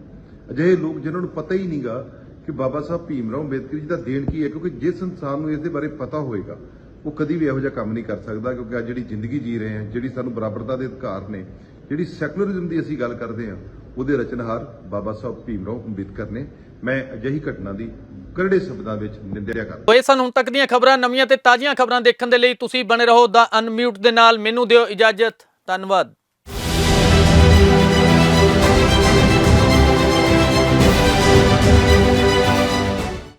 ਅਜਿਹੇ ਲੋਕ ਜਿਨ੍ਹਾਂ ਨੂੰ ਪਤਾ ਹੀ ਨਹੀਂਗਾ ਕਿ ਬਾਬਾ ਸਾਹਿਬ ਭੀਮ ਰਾਓ ਅੰਬੇਦਕਰ ਜੀ ਦਾ ਦੇਣ ਕੀ ਹੈ, ਕਿਉਂਕਿ ਜਿਸ ਇਨਸਾਨ ਨੂੰ ਇਸ ਦੇ ਬਾਰੇ ਪਤਾ ਹੋਏਗਾ ਉਹ ਕਦੀ ਵੀ ਇਹੋ ਜਿਹਾ ਕੰਮ ਨਹੀਂ ਕਰ ਸਕਦਾ, ਕਿਉਂਕਿ ਅੱਜ ਜਿਹੜੀ ਜ਼ਿੰਦਗੀ ਜੀ ਰਹੇ ਹਾਂ, ਜਿਹੜੀ ਸਾਨੂੰ ਬਰਾਬਰਤਾ ਦੇ ਅਧਿਕਾਰ ਨੇ, ਜਿਹੜੀ ਸੈਕੂਲਰਿਜ਼ਮ ਦੀ ਅਸੀਂ ਗੱਲ ਕਰਦੇ ਹਾਂ, ਉਹਦੇ ਰਚਨਹਾਰ ਬਾਬਾ ਸਾਹਿਬ ਭੀਮ ਰਾਓ ਅੰਬੇਦਕਰ ਨੇ। ਮੈਂ ਅਜਿਹੀ ਘਟਨਾ ਦੀ ਕਰੜੇ ਸ਼ਬਦਾਂ ਵਿੱਚ ਨਿੰਦਿਆ ਕਰਦਾ ਤੋ ਇਹ ਹੁਣ ਤੱਕ ਦੀਆਂ ਖਬਰਾਂ, ਨਵੀਆਂ ਤੇ ਤਾਜ਼ੀਆਂ ਖਬਰਾਂ ਦੇਖਣ ਦੇ ਲਈ ਤੁਸੀਂ ਬਣੇ ਰਹੋ ਦਾ ਅਨਮਿਊਟ ਦੇ ਨਾਲ। ਮੈਨੂੰ ਦਿਓ ਇਜਾਜ਼ਤ। ਧੰਨਵਾਦ।